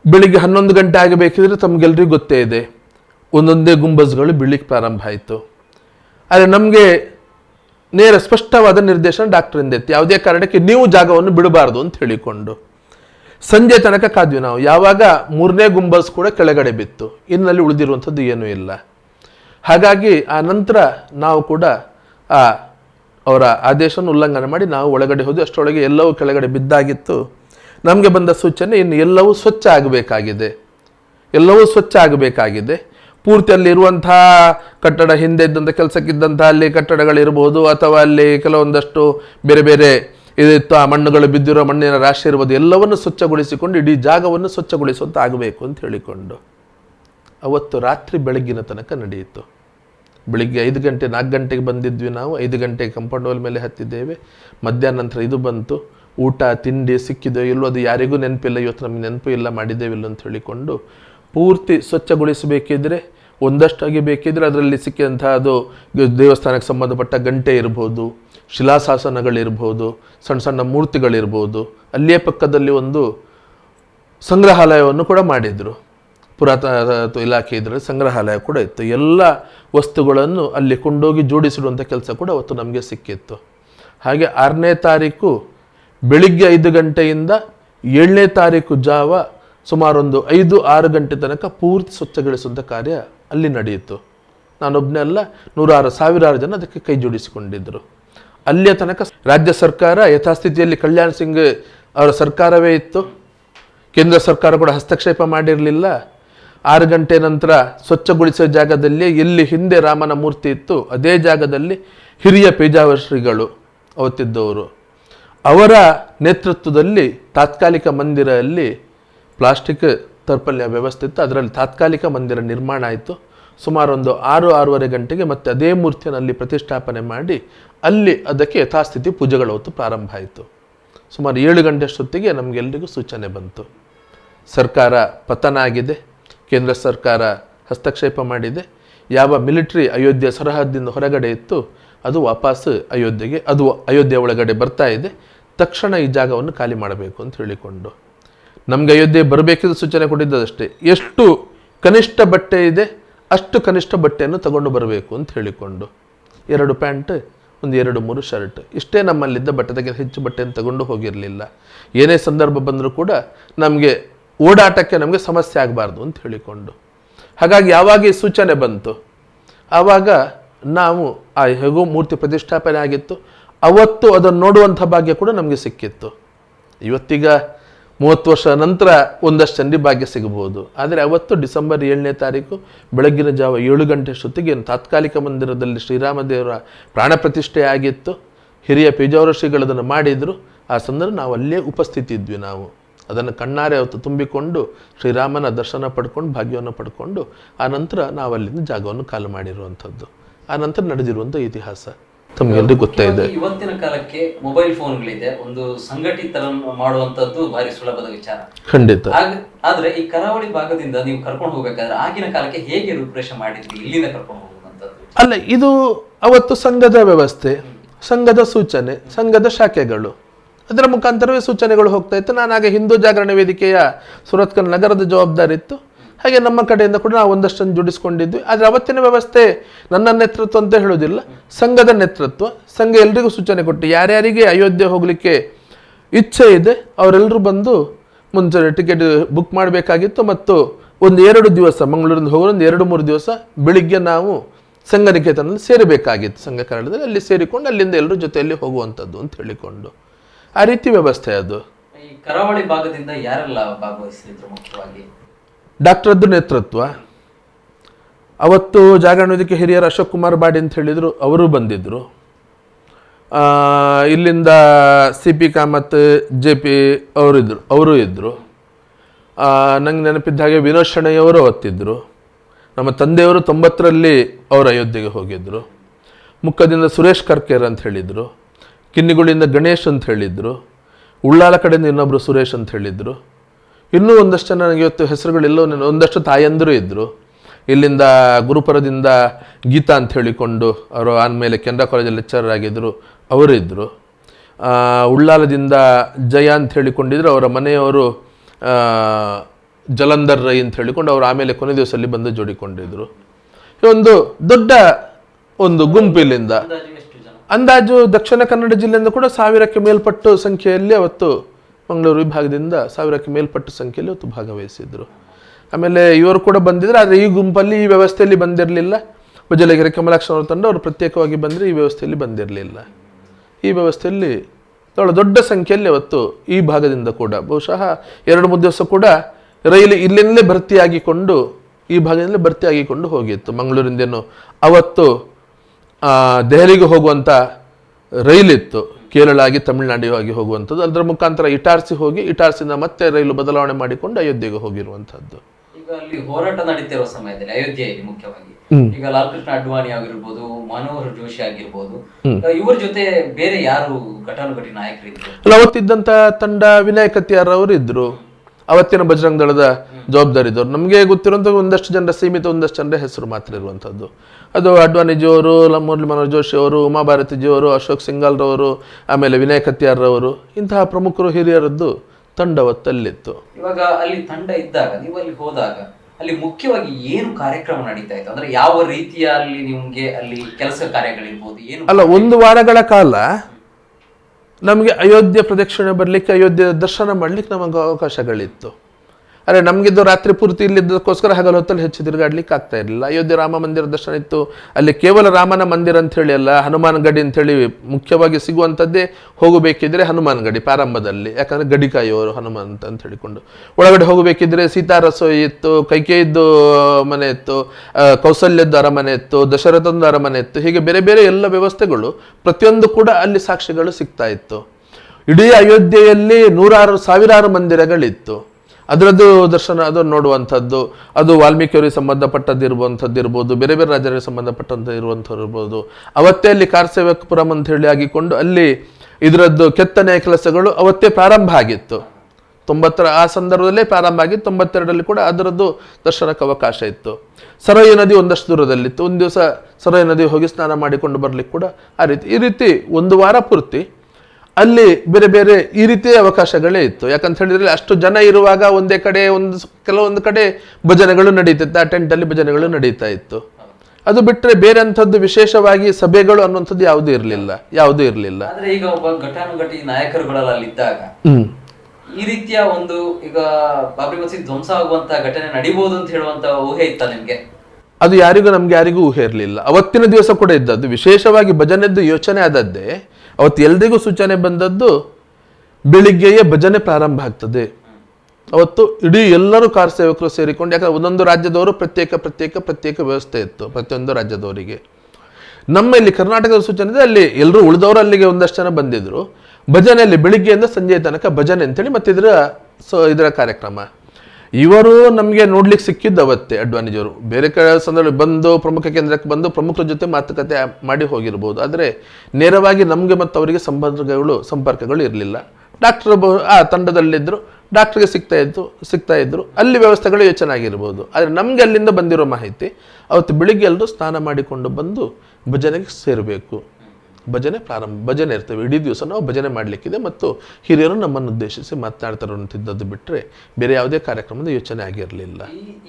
ಬೆಳಿಗ್ಗೆ ಹನ್ನೊಂದು ಗಂಟೆ ಆಗಬೇಕಿದ್ರೆ ತಮಗೆಲ್ಲರಿಗೂ ಗೊತ್ತೇ ಇದೆ. ಒಂದೊಂದೇ ಗುಂಬಸ್ಗಳು ಬೀಳಿಕ್ಕೆ ಪ್ರಾರಂಭ ಆಯಿತು. ಆದರೆ ನಮಗೆ ನೇರ ಸ್ಪಷ್ಟವಾದ ನಿರ್ದೇಶನ ಡಾಕ್ಟ್ರಿಂದ ಇತ್ತು. ಯಾವುದೇ ಕಾರಣಕ್ಕೆ ನೀವು ಜಾಗವನ್ನು ಬಿಡಬಾರ್ದು ಅಂತ ಹೇಳಿಕೊಂಡು. ಸಂಜೆ ತನಕ ಕಾದ್ವಿ ನಾವು. ಯಾವಾಗ ಮೂರನೇ ಗುಂಬಸ್ ಕೂಡ ಕೆಳಗಡೆ ಬಿತ್ತು. ಇನ್ನಲ್ಲಿ ಉಳಿದಿರುವಂಥದ್ದು ಏನೂ ಇಲ್ಲ. ಹಾಗಾಗಿ ಆ ನಂತರ ನಾವು ಕೂಡ ಆ ಅವರ ಆದೇಶವನ್ನು ಉಲ್ಲಂಘನೆ ಮಾಡಿ ನಾವು ಒಳಗಡೆ ಹೋದ್ವಿ. ಅಷ್ಟರೊಳಗೆ ಎಲ್ಲವೂ ಕೆಳಗಡೆ ಬಿದ್ದಾಗಿತ್ತು. ನಮಗೆ ಬಂದ ಸೂಚನೆ ಇನ್ನು ಎಲ್ಲವೂ ಸ್ವಚ್ಛ ಆಗಬೇಕಾಗಿದೆ. ಎಲ್ಲವೂ ಸ್ವಚ್ಛ ಆಗಬೇಕಾಗಿದೆ. ಪೂರ್ತಿ ಇರುವಂತಹ ಕಟ್ಟಡ ಹಿಂದೆ ಇದ್ದಂಥ, ಕೆಲಸಕ್ಕಿದ್ದಂಥ ಅಲ್ಲಿ ಕಟ್ಟಡಗಳಿರ್ಬೋದು ಅಥವಾ ಅಲ್ಲಿ ಕೆಲವೊಂದಷ್ಟು ಬೇರೆ ಬೇರೆ ಇದಿತ್ತು ಆ ಮಣ್ಣುಗಳು ಬಿದ್ದಿರೋ ಮಣ್ಣಿನ ರಾಶಿ ಇರ್ಬೋದು ಎಲ್ಲವನ್ನು ಸ್ವಚ್ಛಗೊಳಿಸಿಕೊಂಡು ಇಡೀ ಜಾಗವನ್ನು ಸ್ವಚ್ಛಗೊಳಿಸುವಂತ ಆಗಬೇಕು ಅಂತ ಹೇಳಿಕೊಂಡು ಅವತ್ತು ರಾತ್ರಿ ಬೆಳಗ್ಗಿನ ತನಕ ನಡೆಯಿತು. ಬೆಳಿಗ್ಗೆ ಐದು ಗಂಟೆ, ನಾಲ್ಕು ಗಂಟೆಗೆ ಬಂದಿದ್ವಿ ನಾವು. ಐದು ಗಂಟೆಗೆ ಕಂಪೌಂಡ್ ವಾಲ್ ಮೇಲೆ ಹತ್ತಿದ್ದೇವೆ. ಮಧ್ಯಾಹ್ನ ನಂತರ ಇದು ಬಂತು. ಊಟ, ತಿಂಡಿ ಸಿಕ್ಕಿದೋ ಇಲ್ಲೋ ಅದು ಯಾರಿಗೂ ನೆನಪಿಲ್ಲ. ಇವತ್ತು ನಮಗೆ ನೆನಪು ಇಲ್ಲ ಮಾಡಿದ್ದೇವಿಲ್ಲ ಅಂತ ಹೇಳಿಕೊಂಡು ಪೂರ್ತಿ ಸ್ವಚ್ಛಗೊಳಿಸಬೇಕಿದ್ರೆ ಒಂದಷ್ಟಾಗಿ ಬೇಕಿದ್ರೆ ಅದರಲ್ಲಿ ಸಿಕ್ಕಿದಂಥ ಅದು ದೇವಸ್ಥಾನಕ್ಕೆ ಸಂಬಂಧಪಟ್ಟ ಗಂಟೆ ಇರ್ಬೋದು ಶಿಲಾಶಾಸನಗಳಿರ್ಬೋದು, ಸಣ್ಣ ಸಣ್ಣ ಮೂರ್ತಿಗಳಿರ್ಬೋದು, ಅಲ್ಲಿಯೇ ಪಕ್ಕದಲ್ಲಿ ಒಂದು ಸಂಗ್ರಹಾಲಯವನ್ನು ಕೂಡ ಮಾಡಿದರು. ಪುರಾತನ ಇಲಾಖೆ ಇದರಲ್ಲಿ ಸಂಗ್ರಹಾಲಯ ಕೂಡ ಇತ್ತು. ಎಲ್ಲ ವಸ್ತುಗಳನ್ನು ಅಲ್ಲಿ ಕೊಂಡೋಗಿ ಜೋಡಿಸಿಡುವಂಥ ಕೆಲಸ ಕೂಡ ಅವತ್ತು ನಮಗೆ ಸಿಕ್ಕಿತ್ತು. ಹಾಗೆ ಆರನೇ ತಾರೀಕು ಬೆಳಿಗ್ಗೆ ಐದು ಗಂಟೆಯಿಂದ ಏಳನೇ ತಾರೀಕು ಜಾವ ಸುಮಾರೊಂದು ಐದು ಆರು ಗಂಟೆ ತನಕ ಪೂರ್ತಿ ಸ್ವಚ್ಛಗೊಳಿಸುವಂಥ ಕಾರ್ಯ ಅಲ್ಲಿ ನಡೆಯಿತು. ನಾನೊಬ್ಬನೇ ಅಲ್ಲ, ನೂರಾರು ಸಾವಿರಾರು ಜನ ಅದಕ್ಕೆ ಕೈ ಜೋಡಿಸಿಕೊಂಡಿದ್ದರು ಅಲ್ಲಿಯ ತನಕ ರಾಜ್ಯ ಸರ್ಕಾರ ಯಥಾಸ್ಥಿತಿಯಲ್ಲಿ ಕಲ್ಯಾಣ್ ಸಿಂಗ್ ಅವರ ಸರ್ಕಾರವೇ ಇತ್ತು. ಕೇಂದ್ರ ಸರ್ಕಾರ ಕೂಡ ಹಸ್ತಕ್ಷೇಪ ಮಾಡಿರಲಿಲ್ಲ. ಆರು ಗಂಟೆ ನಂತರ ಸ್ವಚ್ಛಗೊಳಿಸುವ ಜಾಗದಲ್ಲಿ ಎಲ್ಲಿ ಹಿಂದೆ ರಾಮನ ಮೂರ್ತಿ ಇತ್ತು, ಅದೇ ಜಾಗದಲ್ಲಿ ಹಿರಿಯ ಪೇಜಾವಶ್ರೀಗಳು ಅವತ್ತಿದ್ದವರು. ಅವರ ನೇತೃತ್ವದಲ್ಲಿ ತಾತ್ಕಾಲಿಕ ಮಂದಿರಲ್ಲಿ ಪ್ಲಾಸ್ಟಿಕ್ ತರ್ಪಲ್ಯ ವ್ಯವಸ್ಥೆ ಇತ್ತು. ಅದರಲ್ಲಿ ತಾತ್ಕಾಲಿಕ ಮಂದಿರ ನಿರ್ಮಾಣ ಆಯಿತು. ಸುಮಾರು ಒಂದು ಆರು ಆರೂವರೆ ಗಂಟೆಗೆ ಮತ್ತೆ ಅದೇ ಮೂರ್ತಿಯಲ್ಲಿ ಪ್ರತಿಷ್ಠಾಪನೆ ಮಾಡಿ ಅಲ್ಲಿ ಅದಕ್ಕೆ ಯಥಾಸ್ಥಿತಿ ಪೂಜೆಗಳ ಹೊತ್ತು ಪ್ರಾರಂಭ ಆಯಿತು. ಸುಮಾರು ಏಳು ಗಂಟೆ ಅಷ್ಟೊತ್ತಿಗೆ ನಮಗೆಲ್ಲರಿಗೂ ಸೂಚನೆ ಬಂತು. ಸರ್ಕಾರ ಪತನ ಆಗಿದೆ ಕೇಂದ್ರ ಸರ್ಕಾರ ಹಸ್ತಕ್ಷೇಪ ಮಾಡಿದೆ, ಯಾವ ಮಿಲಿಟರಿ ಅಯೋಧ್ಯೆ ಸರಹದ್ದಿಂದ ಹೊರಗಡೆ ಇತ್ತು, ಅದು ವಾಪಸ್ ಅಯೋಧ್ಯೆಗೆ, ಅದು ಅಯೋಧ್ಯೆ ಒಳಗಡೆ ಬರ್ತಾ ಇದೆ, ತಕ್ಷಣ ಈ ಜಾಗವನ್ನು ಖಾಲಿ ಮಾಡಬೇಕು ಅಂತ ಹೇಳಿಕೊಂಡು. ನಮಗೆ ಅಯೋಧ್ಯೆ ಬರಬೇಕಿದ್ದು ಸೂಚನೆ ಕೊಟ್ಟಿದ್ದದಷ್ಟೇ. ಎಷ್ಟು ಕನಿಷ್ಠ ಬಟ್ಟೆ ಇದೆ ಅಷ್ಟು ಕನಿಷ್ಠ ಬಟ್ಟೆಯನ್ನು ತಗೊಂಡು ಬರಬೇಕು ಅಂತ ಹೇಳಿಕೊಂಡು ಎರಡು ಪ್ಯಾಂಟ್, ಒಂದು ಎರಡು ಮೂರು ಶರ್ಟ್, ಇಷ್ಟೇ ನಮ್ಮಲ್ಲಿದ್ದ ಬಟ್ಟೆಗೆ ಹೆಚ್ಚು ಬಟ್ಟೆಯನ್ನು ತಗೊಂಡು ಹೋಗಿರಲಿಲ್ಲ. ಏನೇ ಸಂದರ್ಭ ಬಂದರೂ ಕೂಡ ನಮಗೆ ಓಡಾಟಕ್ಕೆ ನಮಗೆ ಸಮಸ್ಯೆ ಆಗಬಾರ್ದು ಅಂತ ಹೇಳಿಕೊಂಡು. ಹಾಗಾಗಿ ಯಾವಾಗ ಈ ಸೂಚನೆ ಬಂತು? ಆವಾಗ ನಾವು ಆ ಹೇಗೋ ಮೂರ್ತಿ ಪ್ರತಿಷ್ಠಾಪನೆ ಆಗಿತ್ತು. ಅವತ್ತು ಅದನ್ನು ನೋಡುವಂಥ ಭಾಗ್ಯ ಕೂಡ ನಮಗೆ ಸಿಕ್ಕಿತ್ತು. ಇವತ್ತೀಗ ಮೂವತ್ತು ವರ್ಷ ನಂತರ ಒಂದಷ್ಟು ಜನರಿಗೆ ಭಾಗ್ಯ ಸಿಗಬಹುದು. ಆದರೆ ಅವತ್ತು ಡಿಸೆಂಬರ್ ಏಳನೇ ತಾರೀಕು ಬೆಳಗ್ಗಿನ ಜಾವ ಏಳು ಗಂಟೆ ಅಷ್ಟೊತ್ತಿಗೆ ತಾತ್ಕಾಲಿಕ ಮಂದಿರದಲ್ಲಿ ಶ್ರೀರಾಮದೇವರ ಪ್ರಾಣ ಪ್ರತಿಷ್ಠೆ ಆಗಿತ್ತು. ಹಿರಿಯ ಪೇಜಾವರ ಶ್ರೀಗಳು ಅದನ್ನು ಮಾಡಿದರು. ಆ ಸಂದರ್ಭ ನಾವು ಅಲ್ಲೇ ಉಪಸ್ಥಿತಿ ಇದ್ವಿ ನಾವು. ಅದನ್ನು ಕಣ್ಣಾರೆ ಅವತ್ತು ತುಂಬಿಕೊಂಡು ಶ್ರೀರಾಮನ ದರ್ಶನ ಪಡ್ಕೊಂಡು ಭಾಗ್ಯವನ್ನು ಪಡ್ಕೊಂಡು ಆ ನಂತರ ನಾವು ಅಲ್ಲಿಂದ ಜಾಗವನ್ನು ಕಾಲು ಮಾಡಿರುವಂಥದ್ದು. ಆ ನಂತರ ನಡೆದಿರುವಂಥ ಇತಿಹಾಸ. ತಮಗೆಲ್ಲರಿಗೂ ಗೊತ್ತಾ ಇದೆ. ಇವತ್ತಿನ ಕಾಲಕ್ಕೆ ಮೊಬೈಲ್ ಫೋನ್ಗಳಿದೆ. ಒಂದು ಸಂಘಟಿತ ಮಾಡುವಂತದ್ದು ಭಾರಿ ಸುಲಭದ ವಿಚಾರ. ಖಂಡಿತ. ಆದ್ರೆ ಈ ಕರಾವಳಿ ಭಾಗದಿಂದ ನೀವು ಕರ್ಕೊಂಡು ಹೋಗ್ಬೇಕಾದ್ರೆ ಆಗಿನ ಕಾಲಕ್ಕೆ ಹೇಗೆ ರೂಪುರೇಷೆ ಮಾಡಿದ್ರಿ? ಇಲ್ಲಿಂದ ಕರ್ಕೊಂಡು ಹೋಗುವಂತದ್ದು ಅಲ್ಲ ಇದು ಅವತ್ತು ಸಂಘದ ವ್ಯವಸ್ಥೆ ಸಂಘದ ಸೂಚನೆ ಸಂಘದ ಶಾಖೆಗಳು. ಅದರ ಮುಖಾಂತರವೇ ಸೂಚನೆಗಳು ಹೋಗ್ತಾ ಇತ್ತು. ನಾನು ಆಗ ಹಿಂದೂ ಜಾಗರಣ ವೇದಿಕೆಯ ಸುರತ್ಕಲ್ ನಗರದ ಜವಾಬ್ದಾರಿ ಇತ್ತು ಹಾಗೆ ನಮ್ಮ ಕಡೆಯಿಂದ ಕೂಡ ನಾವು ಒಂದಷ್ಟನ್ನು ಜೋಡಿಸ್ಕೊಂಡಿದ್ವಿ. ಆದರೆ ಅವತ್ತಿನ ವ್ಯವಸ್ಥೆ ನನ್ನ ನೇತೃತ್ವ ಅಂತ ಹೇಳೋದಿಲ್ಲ ಸಂಘದ ನೇತೃತ್ವ, ಸಂಘ ಎಲ್ರಿಗೂ ಸೂಚನೆ ಕೊಟ್ಟು ಯಾರ್ಯಾರಿಗೆ ಅಯೋಧ್ಯೆ ಹೋಗಲಿಕ್ಕೆ ಇಚ್ಛೆ ಇದೆ ಅವರೆಲ್ಲರೂ ಬಂದು ಮುಂಚೆ ಟಿಕೆಟ್ ಬುಕ್ ಮಾಡಬೇಕಾಗಿತ್ತು ಮತ್ತು ಒಂದು ಎರಡು ದಿವಸ, ಮಂಗಳೂರಿಂದ ಹೋಗೋ ಒಂದು ಎರಡು ಮೂರು ದಿವಸ ಬೆಳಿಗ್ಗೆ ನಾವು ಸಂಘನಿಕೇತನಲ್ಲಿ ಸೇರಬೇಕಾಗಿತ್ತು. ಸಂಘ ಕಾರಣದಲ್ಲಿ ಅಲ್ಲಿ ಸೇರಿಕೊಂಡು ಅಲ್ಲಿಂದ ಎಲ್ಲರೂ ಜೊತೆಯಲ್ಲಿ ಹೋಗುವಂಥದ್ದು ಅಂತ ಹೇಳಿಕೊಂಡು. ಆ ರೀತಿ ವ್ಯವಸ್ಥೆ ಅದು. ಕರಾವಳಿ ಭಾಗದಿಂದ ಯಾರೆಲ್ಲ ಭಾಗವಹಿಸಿದ್ರು ಮುಖ್ಯವಾಗಿ? ಡಾಕ್ಟರದ್ದು ನೇತೃತ್ವ. ಅವತ್ತು ಜಾಗರಣ ವೇದಿಕೆ ಹಿರಿಯರು ಅಶೋಕ್ ಕುಮಾರ್ ಬಾಡಿ ಅಂತ ಹೇಳಿದರು, ಅವರು ಬಂದಿದ್ದರು ಇಲ್ಲಿಂದ C P Kamath J P ಅವರಿದ್ದರು ಅವರು ಇದ್ದರು ನಂಗೆ ನೆನಪಿದ್ದ ಹಾಗೆ ವಿನೋದ್ ಶಣಯ್ಯವರು ಅವತ್ತಿದ್ದರು ನಮ್ಮ ತಂದೆಯವರು ತೊಂಬತ್ತರಲ್ಲಿ ಅವರು ಅಯೋಧ್ಯೆಗೆ ಹೋಗಿದ್ದರು ಮುಖದಿಂದ ಸುರೇಶ್ ಕರ್ಕೇರ್ ಅಂತ ಹೇಳಿದರು. ಕಿನ್ನಿಗುಳಿಯಿಂದ ಗಣೇಶ್ ಅಂತ ಹೇಳಿದರು. ಉಳ್ಳಾಲ ಕಡೆಯಿಂದ ಇನ್ನೊಬ್ಬರು ಸುರೇಶ್ ಅಂತ ಹೇಳಿದರು. ಇನ್ನೂ ಒಂದಷ್ಟು ಜನ ನನಗೆ ಇವತ್ತು ಹೆಸರುಗಳೆಲ್ಲೋ ನನ್ನ ಒಂದಷ್ಟು ತಾಯಂದಿರು ಇದ್ದರು ಇಲ್ಲಿಂದ ಗುರುಪುರದಿಂದ ಗೀತಾ ಅಂತ ಹೇಳಿಕೊಂಡು ಅವರು ಆದಮೇಲೆ ಕೆನರಾ ಕಾಲೇಜಲ್ಲಿ ಲೆಕ್ಚರರ್ ಆಗಿದ್ದರು ಅವರು ಇದ್ದರು ಆ, ಉಳ್ಳಾಲದಿಂದ ಜಯ ಅಂತ ಹೇಳಿಕೊಂಡಿದ್ರು ಅವರ ಮನೆಯವರು ಜಲಂಧರ್ ರೈ ಅಂತ ಹೇಳಿಕೊಂಡು ಅವರು ಆಮೇಲೆ ಕೊನೆ ದಿವಸದಲ್ಲಿ ಬಂದು ಜೋಡಿಕೊಂಡಿದ್ರು. ಈ ಒಂದು ದೊಡ್ಡ ಒಂದು ಗುಂಪು ಇಲ್ಲಿಂದ. ಅಂದಾಜು ಅಂದಾಜು ದಕ್ಷಿಣ ಕನ್ನಡ ಜಿಲ್ಲೆಯಿಂದ ಕೂಡ ಸಾವಿರಕ್ಕೆ ಮೇಲ್ಪಟ್ಟು ಸಂಖ್ಯೆಯಲ್ಲಿ ಅವತ್ತು ಮಂಗಳೂರು ವಿಭಾಗದಿಂದ ಸಾವಿರಕ್ಕೆ ಮೇಲ್ಪಟ್ಟು ಸಂಖ್ಯೆಯಲ್ಲಿ ಅವತ್ತು ಭಾಗವಹಿಸಿದ್ರು. ಆಮೇಲೆ ಇವರು ಕೂಡ ಬಂದಿದ್ರು, ಆದರೆ ಈ ಗುಂಪಲ್ಲಿ ಈ ವ್ಯವಸ್ಥೆಯಲ್ಲಿ ಬಂದಿರಲಿಲ್ಲ. ಬಜಲಗೆರೆ ಕಮಲಾಕ್ಷ ಅವ್ರ ತಂಡ ಅವರು ಪ್ರತ್ಯೇಕವಾಗಿ ಬಂದರೆ ಈ ವ್ಯವಸ್ಥೆಯಲ್ಲಿ ಬಂದಿರಲಿಲ್ಲ. ಈ ವ್ಯವಸ್ಥೆಯಲ್ಲಿ ಭಾಳ ದೊಡ್ಡ ಸಂಖ್ಯೆಯಲ್ಲಿ ಅವತ್ತು ಈ ಭಾಗದಿಂದ ಕೂಡ, ಬಹುಶಃ ಎರಡು ಮೂರು ದಿವಸ ಕೂಡ ರೈಲು ಇಲ್ಲಿಂದಲೇ ಭರ್ತಿಯಾಗಿಕೊಂಡು ಈ ಭಾಗದಿಂದಲೇ ಭರ್ತಿಯಾಗಿಕೊಂಡು ಹೋಗಿತ್ತು. ಮಂಗಳೂರಿಂದೇನು ಅವತ್ತು ದೆಹಲಿಗೆ ಹೋಗುವಂಥ ರೈಲಿತ್ತು. ಕೇರಳ ಆಗಿ ತಮಿಳುನಾಡು ಆಗಿ ಹೋಗುವಂಥದ್ದು. ಅದರ ಮುಖಾಂತರ ಇಟಾರ್ಸಿ ಹೋಗಿ ಇಟಾರ್ಸಿಂದ ಮತ್ತೆ ರೈಲು ಬದಲಾವಣೆ ಮಾಡಿಕೊಂಡು ಅಯೋಧ್ಯೆಗೆ ಹೋಗಿರುವಂಥದ್ದು. ಈಗ ಅಲ್ಲಿ ಹೋರಾಟ ನಡೀತಿರೋ ಸಮಯದಲ್ಲಿ ಅಯೋಧ್ಯೆಯಲ್ಲಿ ಮುಖ್ಯವಾಗಿ. ಈಗ ಲಾಲ್ ಕೃಷ್ಣ ಅಡ್ವಾಣಿ ಆಗಿರ್ಬೋದು ಮನೋಹರ್ ಜೋಶಿ ಆಗಿರ್ಬೋದು ಇವ್ರ ಜೊತೆ ಬೇರೆ ಯಾರು ಘಟಾನುಘಟಿ ನಾಯಕರಿದ್ರು? ಅಲ್ಲ ಅವತ್ತಿದ್ದಂಥ ತಂಡ ವಿನಾಯಕ ತಿಯಾರ್ ಅವರು ಇದ್ರು ಅವತ್ತಿನ ಬಜರಂಗ ದಳದ ಜವಾಬ್ದಾರಿ ಇದ್ದವ್ರು ನಮಗೆ ಗೊತ್ತಿರುವಂಥ ಒಂದಷ್ಟು ಜನರ ಸೀಮಿತ ಒಂದಷ್ಟು ಜನರ ಹೆಸರು ಮಾತ್ರ ಇರುವಂಥದ್ದು ಅದು ಅಡ್ವಾಣಿಜಿಯವರು ಮುರಳಿ ಮನೋಹರ್ ಜೋಶಿ ಅವರು ಉಮಾಭಾರತಿಜಿಯವರು ಅಶೋಕ್ ಸಿಂಗಾಲ್ರವರು ಆಮೇಲೆ ವಿನಯ್ ಕತ್ಯಾರ್ರವರು ಇಂತಹ ಪ್ರಮುಖರು ಹಿರಿಯರದ್ದು ತಂಡವತ್ತಲ್ಲಿತ್ತು. ಇವಾಗ ಅಲ್ಲಿ ತಂಡ ಇದ್ದಾಗ ನೀವು ಅಲ್ಲಿ ಹೋದಾಗ ಅಲ್ಲಿ ಮುಖ್ಯವಾಗಿ ಏನು ಕಾರ್ಯಕ್ರಮ ನಡೀತಾ ಇತ್ತು? ಅಂದ್ರೆ ಯಾವ ರೀತಿಯಲ್ಲಿ ನಿಮ್ಗೆ ಅಲ್ಲಿ ಕೆಲಸ ಕಾರ್ಯಗಳಿರ್ಬೋದು ಏನು ಅಲ್ಲ ಒಂದು ವಾರಗಳ ಕಾಲ ನಮಗೆ ಅಯೋಧ್ಯೆ ಪ್ರದಕ್ಷಿಣೆ ಬರಲಿಕ್ಕೆ ಅಯೋಧ್ಯೆ ದರ್ಶನ ಮಾಡಲಿಕ್ಕೆ ನಮಗೆ ಅವಕಾಶಗಳಿತ್ತು. ಅರೆ ನಮಗಿದ್ದು ರಾತ್ರಿ ಪೂರ್ತಿ ಇಲ್ಲಿದ್ದಕ್ಕೋಸ್ಕರ ಹಗಲು ಹೊತ್ತಲ್ಲಿ ಹೆಚ್ಚು ತಿರುಗಾಡ್ಲಿಕ್ಕೆ ಆಗ್ತಾ ಇರಲಿಲ್ಲ. ಅಯೋಧ್ಯೆ ರಾಮ ಮಂದಿರ ದರ್ಶನ ಇತ್ತು. ಅಲ್ಲಿ ಕೇವಲ ರಾಮನ ಮಂದಿರ ಅಂತ ಹೇಳಿ ಅಲ್ಲ, ಹನುಮಾನ್ ಗಡಿ ಅಂತ ಹೇಳಿ ಮುಖ್ಯವಾಗಿ ಸಿಗುವಂಥದ್ದೇ ಹೋಗಬೇಕಿದ್ರೆ ಹನುಮಾನ್ ಗಡಿ ಪ್ರಾರಂಭದಲ್ಲಿ. ಯಾಕಂದ್ರೆ ಗಡಿ ಕಾಯೋರು ಹನುಮಂತ ಅಂತ ಹೇಳಿಕೊಂಡು. ಒಳಗಡೆ ಹೋಗಬೇಕಿದ್ರೆ ಸೀತಾ ರಸೋಯಿ ಇತ್ತು, ಕೈಕೇಯಿದ್ದು ಮನೆ ಇತ್ತು ಕೌಸಲ್ಯದ್ದು ಅರಮನೆ ಇತ್ತು, ದಶರಥಂದು ಅರಮನೆ ಇತ್ತು, ಹೀಗೆ ಬೇರೆ ಬೇರೆ ಎಲ್ಲ ವ್ಯವಸ್ಥೆಗಳು ಪ್ರತಿಯೊಂದು ಕೂಡ ಅಲ್ಲಿ ಸಾಕ್ಷಿಗಳು ಸಿಗ್ತಾ ಇತ್ತು. ಇಡೀ ಅಯೋಧ್ಯೆಯಲ್ಲಿ ನೂರಾರು ಸಾವಿರಾರು ಮಂದಿರಗಳಿತ್ತು. ಅದರದ್ದು ದರ್ಶನ, ಅದು ನೋಡುವಂಥದ್ದು. ಅದು ವಾಲ್ಮೀಕಿಯವರಿಗೆ ಸಂಬಂಧಪಟ್ಟದ್ದು ಇರುವಂಥದ್ದು ಇರ್ಬೋದು ಬೇರೆ ಬೇರೆ ರಾಜರಿಗೆ ಸಂಬಂಧಪಟ್ಟಂಥ ಇರುವಂಥದ್ದು ಇರ್ಬೋದು ಅವತ್ತೇ ಅಲ್ಲಿ ಕಾರ್ಸೇವಕಪುರಂ ಅಂತ ಹೇಳಿ ಆಗಿಕೊಂಡು ಅಲ್ಲಿ ಇದರದ್ದು ಕೆತ್ತನೆಯ ಕೆಲಸಗಳು ಅವತ್ತೇ ಪ್ರಾರಂಭ ಆಗಿತ್ತು. ತೊಂಬತ್ತರ, ಆ ಸಂದರ್ಭದಲ್ಲೇ ಪ್ರಾರಂಭ ಆಗಿ ತೊಂಬತ್ತೆರಡರಲ್ಲಿ ಕೂಡ ಅದರದ್ದು ದರ್ಶನಕ್ಕೆ ಅವಕಾಶ ಇತ್ತು. ಸರೋಯ ನದಿ ಒಂದಷ್ಟು ದೂರದಲ್ಲಿತ್ತು. ಒಂದು ದಿವಸ ಸರೋಯ ನದಿ ಹೋಗಿ ಸ್ನಾನ ಮಾಡಿಕೊಂಡು ಬರಲಿಕ್ಕೆ ಕೂಡ ಆ ರೀತಿ, ಈ ರೀತಿ ಒಂದು ವಾರ ಪೂರ್ತಿ ಅಲ್ಲಿ ಬೇರೆ ಬೇರೆ ಈ ರೀತಿಯ ಅವಕಾಶಗಳೇ ಇತ್ತು. ಯಾಕಂತ ಹೇಳಿದ್ರೆ ಅಷ್ಟು ಜನ ಇರುವಾಗ ಒಂದೇ ಕಡೆ ಒಂದು ಕೆಲವೊಂದು ಕಡೆ ಭಜನೆಗಳು ನಡೀತಿತ್ತು. ಆ ಟೆಂಟಲ್ಲಿ ಭಜನೆಗಳು ನಡೀತಾ ಇತ್ತು. ಅದು ಬಿಟ್ಟರೆ ಬೇರೆ ಅಂಥದ್ದು ವಿಶೇಷವಾಗಿ ಸಭೆಗಳು ಅನ್ನುವಂಥದ್ದು ಯಾವುದು ಇರಲಿಲ್ಲ. ಯಾವುದು ಇರಲಿಲ್ಲ. ಆದ್ರೆ ಈಗ ಒಬ್ಬ ಘಟಾನುಘಟಿ ನಾಯಕರುಗಳಲ್ಲಿದ್ದಾಗ ಈ ರೀತಿಯ ಒಂದು ಈಗ ಬಾಬ್ರಿ ಮಸೀದ್ ಧ್ವಂಸ ಆಗುವಂತ ಘಟನೆ ನಡಿಬಹುದು ಅಂತ ಹೇಳುವಂತ ಊಹೆ ಇತ್ತ ನಿಮಗೆ? ಅದು ಯಾರಿಗೂ ನಮ್ಗೆ ಯಾರಿಗೂ ಊಹೆ ಇರಲಿಲ್ಲ. ಅವತ್ತಿನ ದಿವಸ ಕೂಡ ಇದ್ದದ್ದು. ವಿಶೇಷವಾಗಿ ಭಜನೆದ್ದು ಯೋಚನೆ ಆದದ್ದೇ ಅವತ್ತು ಎಲ್ರಿಗೂ ಸೂಚನೆ ಬಂದದ್ದು ಬೆಳಿಗ್ಗೆಯೇ ಭಜನೆ ಪ್ರಾರಂಭ ಆಗ್ತದೆ. ಅವತ್ತು ಇಡೀ ಎಲ್ಲರೂ ಕಾರ್ ಸೇವಕರು ಸೇರಿಕೊಂಡು, ಯಾಕಂದ್ರೆ ಒಂದೊಂದು ರಾಜ್ಯದವರು ಪ್ರತ್ಯೇಕ ಪ್ರತ್ಯೇಕ ಪ್ರತ್ಯೇಕ ವ್ಯವಸ್ಥೆ ಇತ್ತು ಪ್ರತಿಯೊಂದು ರಾಜ್ಯದವರಿಗೆ. ನಮ್ಮ ಇಲ್ಲಿ ಕರ್ನಾಟಕದ ಸೂಚನೆ ಅಲ್ಲಿ ಎಲ್ಲರೂ ಉಳಿದವರು ಅಲ್ಲಿಗೆ ಒಂದಷ್ಟು ಜನ ಬಂದಿದ್ರು. ಭಜನೆಯಲ್ಲಿ ಬೆಳಿಗ್ಗೆಯಿಂದ ಸಂಜೆ ತನಕ ಭಜನೆ ಅಂತೇಳಿ ಮತ್ತಿದ್ರ ಸೊ, ಇದರ ಕಾರ್ಯಕ್ರಮ. ಇವರು ನಮಗೆ ನೋಡ್ಲಿಕ್ಕೆ ಸಿಕ್ಕಿದ್ದು ಅವತ್ತೇ ಅಡ್ವಾಣಿಜಿಯವರು ಬೇರೆ ಕಡೆ ಸಂದರ್ಭ ಬಂದು ಪ್ರಮುಖ ಕೇಂದ್ರಕ್ಕೆ ಬಂದು ಪ್ರಮುಖರ ಜೊತೆ ಮಾತುಕತೆ ಮಾಡಿ ಹೋಗಿರ್ಬೋದು. ಆದರೆ ನೇರವಾಗಿ ನಮಗೆ ಮತ್ತು ಅವರಿಗೆ ಸಂಬಂಧಗಳು, ಸಂಪರ್ಕಗಳು ಇರಲಿಲ್ಲ. ಡಾಕ್ಟರ್ ಆ ತಂಡದಲ್ಲಿದ್ದರು. ಡಾಕ್ಟ್ರಿಗೆ ಸಿಗ್ತಾ ಇದ್ದು, ಸಿಗ್ತಾ ಇದ್ದರು ಅಲ್ಲಿ ವ್ಯವಸ್ಥೆಗಳು ಯೋಚನೆ ಆಗಿರ್ಬೋದು ಆದರೆ ನಮಗೆ ಅಲ್ಲಿಂದ ಬಂದಿರೋ ಮಾಹಿತಿ, ಅವತ್ತು ಬೆಳಿಗ್ಗೆ ಎಲ್ಲರೂ ಸ್ನಾನ ಮಾಡಿಕೊಂಡು ಬಂದು ಭಜನೆಗೆ ಸೇರಬೇಕು. ಭಜನೆ ಪ್ರಾರಂಭ ಭಜನೆ ಇರ್ತವೆ. ಇಡೀ ದಿವಸ ನಾವು ಭಜನೆ ಮಾಡಲಿಕ್ಕಿದೆ ಮತ್ತು ಹಿರಿಯರು ನಮ್ಮನ್ನು ಉದ್ದೇಶಿಸಿ ಮಾತನಾಡ್ತಾರೆ ಅಂತಿದ್ದದ್ದು ಬಿಟ್ಟರೆ ಬೇರೆ ಯಾವುದೇ ಕಾರ್ಯಕ್ರಮದ ಯೋಚನೆ ಆಗಿರಲಿಲ್ಲ.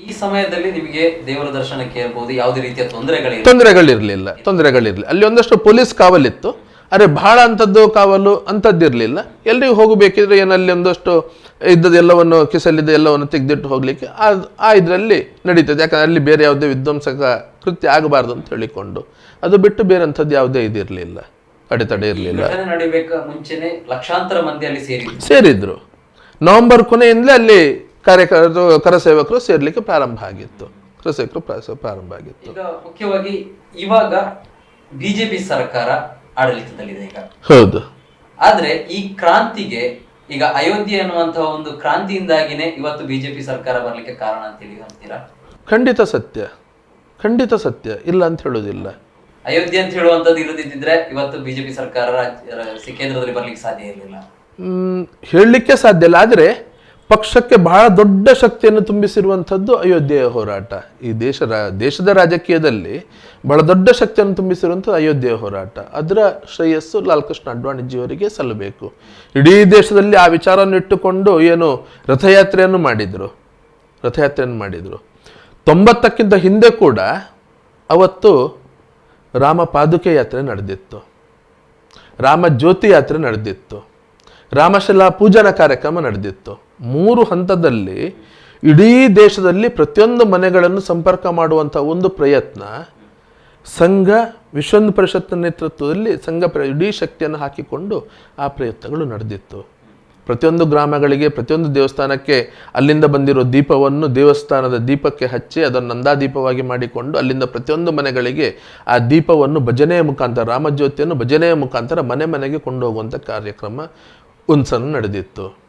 ಈ ಸಮಯದಲ್ಲಿ ನಿಮಗೆ ದೇವರ ದರ್ಶನಕ್ಕೆ ಇರಬಹುದು ಯಾವುದೇ ರೀತಿಯ ತೊಂದರೆಗಳು ತೊಂದರೆಗಳಿರಲಿಲ್ಲ ತೊಂದರೆಗಳಿರಲಿಲ್ಲ. ಅಲ್ಲಿ ಒಂದಷ್ಟು ಪೊಲೀಸ್ ಕಾವಲಿತ್ತು. ಅರೆ ಬಹಳ ಅಂಥದ್ದು ಕಾವಲು ಅಂಥದ್ದಿರಲಿಲ್ಲ. ಎಲ್ರಿಗೂ ಹೋಗಬೇಕಿದ್ರೆ ಏನಲ್ಲಿ ಒಂದಷ್ಟು ಇದ್ದದ್ದು ಎಲ್ಲವನ್ನು ಕಿಸಲಿದ್ದ ಎಲ್ಲವನ್ನು ತೆಗೆದಿಟ್ಟು ಹೋಗಲಿಕ್ಕೆ ಆ ಆ ಇದರಲ್ಲಿ ನಡೀತದೆ. ಯಾಕಂದರೆ ಅಲ್ಲಿ ಬೇರೆ ಯಾವುದೇ ವಿಧ್ವಂಸಕ ಕೃತ್ಯ ಆಗಬಾರ್ದು ಅಂತ ಹೇಳಿಕೊಂಡು. ಅದು ಬಿಟ್ಟು ಬೇರೆಂಥದ್ದು ಯಾವುದೇ ಇದಿರಲಿಲ್ಲ ಅಡೆತಡೆ ಇರಲಿಲ್ಲ. ಮುಂಚೆನೆ ಲಕ್ಷಾಂತರ ಮಂದಿ ಅಲ್ಲಿ ಸೇರಿದ್ರು. ಸೇರಿದ್ರು. ನವೆಂಬರ್ ಕೊನೆಯಿಂದಲೇ ಅಲ್ಲಿ ಕಾರ್ಯಕರ್ತರು ಕರಸೇವಕರು ಸೇರ್ಲಿಕ್ಕೆ ಪ್ರಾರಂಭ ಆಗಿತ್ತು. ಕರಸೇವಕರು ಪ್ರಾರಂಭ ಆಗಿತ್ತು. ಮುಖ್ಯವಾಗಿ ಇವಾಗ ಬಿಜೆಪಿ ಸರ್ಕಾರ ಆಡಳಿತದಲ್ಲಿದೆ ಈಗ. ಹೌದು. ಆದ್ರೆ ಈ ಕ್ರಾಂತಿಗೆ ಈಗ ಅಯೋಧ್ಯೆ ಅನ್ನುವಂತಹ ಒಂದು ಕ್ರಾಂತಿಯಿಂದಾಗಿನೇ ಇವತ್ತು ಬಿಜೆಪಿ ಸರ್ಕಾರ ಬರಲಿಕ್ಕೆ ಕಾರಣ ಅಂತ ಹೇಳಿ ಅಂತೀರಾ? ಖಂಡಿತ ಸತ್ಯ. ಖಂಡಿತ ಸತ್ಯ. ಇಲ್ಲ ಅಂತ ಹೇಳೋದಿಲ್ಲ ಅಯೋಧ್ಯೆ ಅಂತ ಹೇಳುವಂತದ್ದು ಇಲ್ಲದಿದ್ದರೆ ಇವತ್ತು ಬಿಜೆಪಿ ಸರ್ಕಾರ ಕೇಂದ್ರದಲ್ಲಿ ಬರ್ಲಿಕ್ಕೆ ಸಾಧ್ಯ ಇರಲಿಲ್ಲ. ಹೇಳಲಿಕ್ಕೆ ಸಾಧ್ಯ ಇಲ್ಲ. ಆದರೆ ಪಕ್ಷಕ್ಕೆ ಬಹಳ ದೊಡ್ಡ ಶಕ್ತಿಯನ್ನು ತುಂಬಿಸಿರುವಂಥದ್ದು ಅಯೋಧ್ಯೆಯ ಹೋರಾಟ. ಈ ದೇಶ ದೇಶದ ರಾಜಕೀಯದಲ್ಲಿ ಬಹಳ ದೊಡ್ಡ ಶಕ್ತಿಯನ್ನು ತುಂಬಿಸಿರುವಂಥದ್ದು ಅಯೋಧ್ಯೆಯ ಹೋರಾಟ. ಅದರ ಶ್ರೇಯಸ್ಸು ಲಾಲ್ಕೃಷ್ಣ ಅಡ್ವಾಣಿಜಿಯವರಿಗೆ ಸಲ್ಲಬೇಕು. ಇಡೀ ದೇಶದಲ್ಲಿ ಆ ವಿಚಾರವನ್ನು ಇಟ್ಟುಕೊಂಡು ಏನು ರಥಯಾತ್ರೆಯನ್ನು ಮಾಡಿದರು. ರಥಯಾತ್ರೆಯನ್ನು ಮಾಡಿದರು. ತೊಂಬತ್ತಕ್ಕಿಂತ ಹಿಂದೆ ಕೂಡ ಅವತ್ತು ರಾಮ ಪಾದುಕೆ ಯಾತ್ರೆ ನಡೆದಿತ್ತು. ರಾಮ ಜ್ಯೋತಿ ಯಾತ್ರೆ ನಡೆದಿತ್ತು. ರಾಮಶಿಲಾ ಪೂಜನ ಕಾರ್ಯಕ್ರಮ ನಡೆದಿತ್ತು. ಮೂರು ಹಂತದಲ್ಲಿ ಇಡೀ ದೇಶದಲ್ಲಿ ಪ್ರತಿಯೊಂದು ಮನೆಗಳನ್ನು ಸಂಪರ್ಕ ಮಾಡುವಂಥ ಒಂದು ಪ್ರಯತ್ನ ಸಂಘ ವಿಶ್ವಂದ ಹಿಂದೂ ಪರಿಷತ್ನ ನೇತೃತ್ವದಲ್ಲಿ ಸಂಘ ಇಡೀ ಶಕ್ತಿಯನ್ನು ಹಾಕಿಕೊಂಡು ಆ ಪ್ರಯತ್ನಗಳು ನಡೆದಿತ್ತು. ಪ್ರತಿಯೊಂದು ಗ್ರಾಮಗಳಿಗೆ, ಪ್ರತಿಯೊಂದು ದೇವಸ್ಥಾನಕ್ಕೆ ಅಲ್ಲಿಂದ ಬಂದಿರೋ ದೀಪವನ್ನು ದೇವಸ್ಥಾನದ ದೀಪಕ್ಕೆ ಹಚ್ಚಿ ಅದನ್ನು ನಂದಾದೀಪವಾಗಿ ಮಾಡಿಕೊಂಡು ಅಲ್ಲಿಂದ ಪ್ರತಿಯೊಂದು ಮನೆಗಳಿಗೆ ಆ ದೀಪವನ್ನು ಭಜನೆಯ ಮುಖಾಂತರ, ರಾಮಜ್ಯೋತಿಯನ್ನು ಭಜನೆಯ ಮುಖಾಂತರ ಮನೆ ಮನೆಗೆ ಕೊಂಡೋಗುವಂಥ ಕಾರ್ಯಕ್ರಮ ಒಂದು ನಡೆದಿತ್ತು.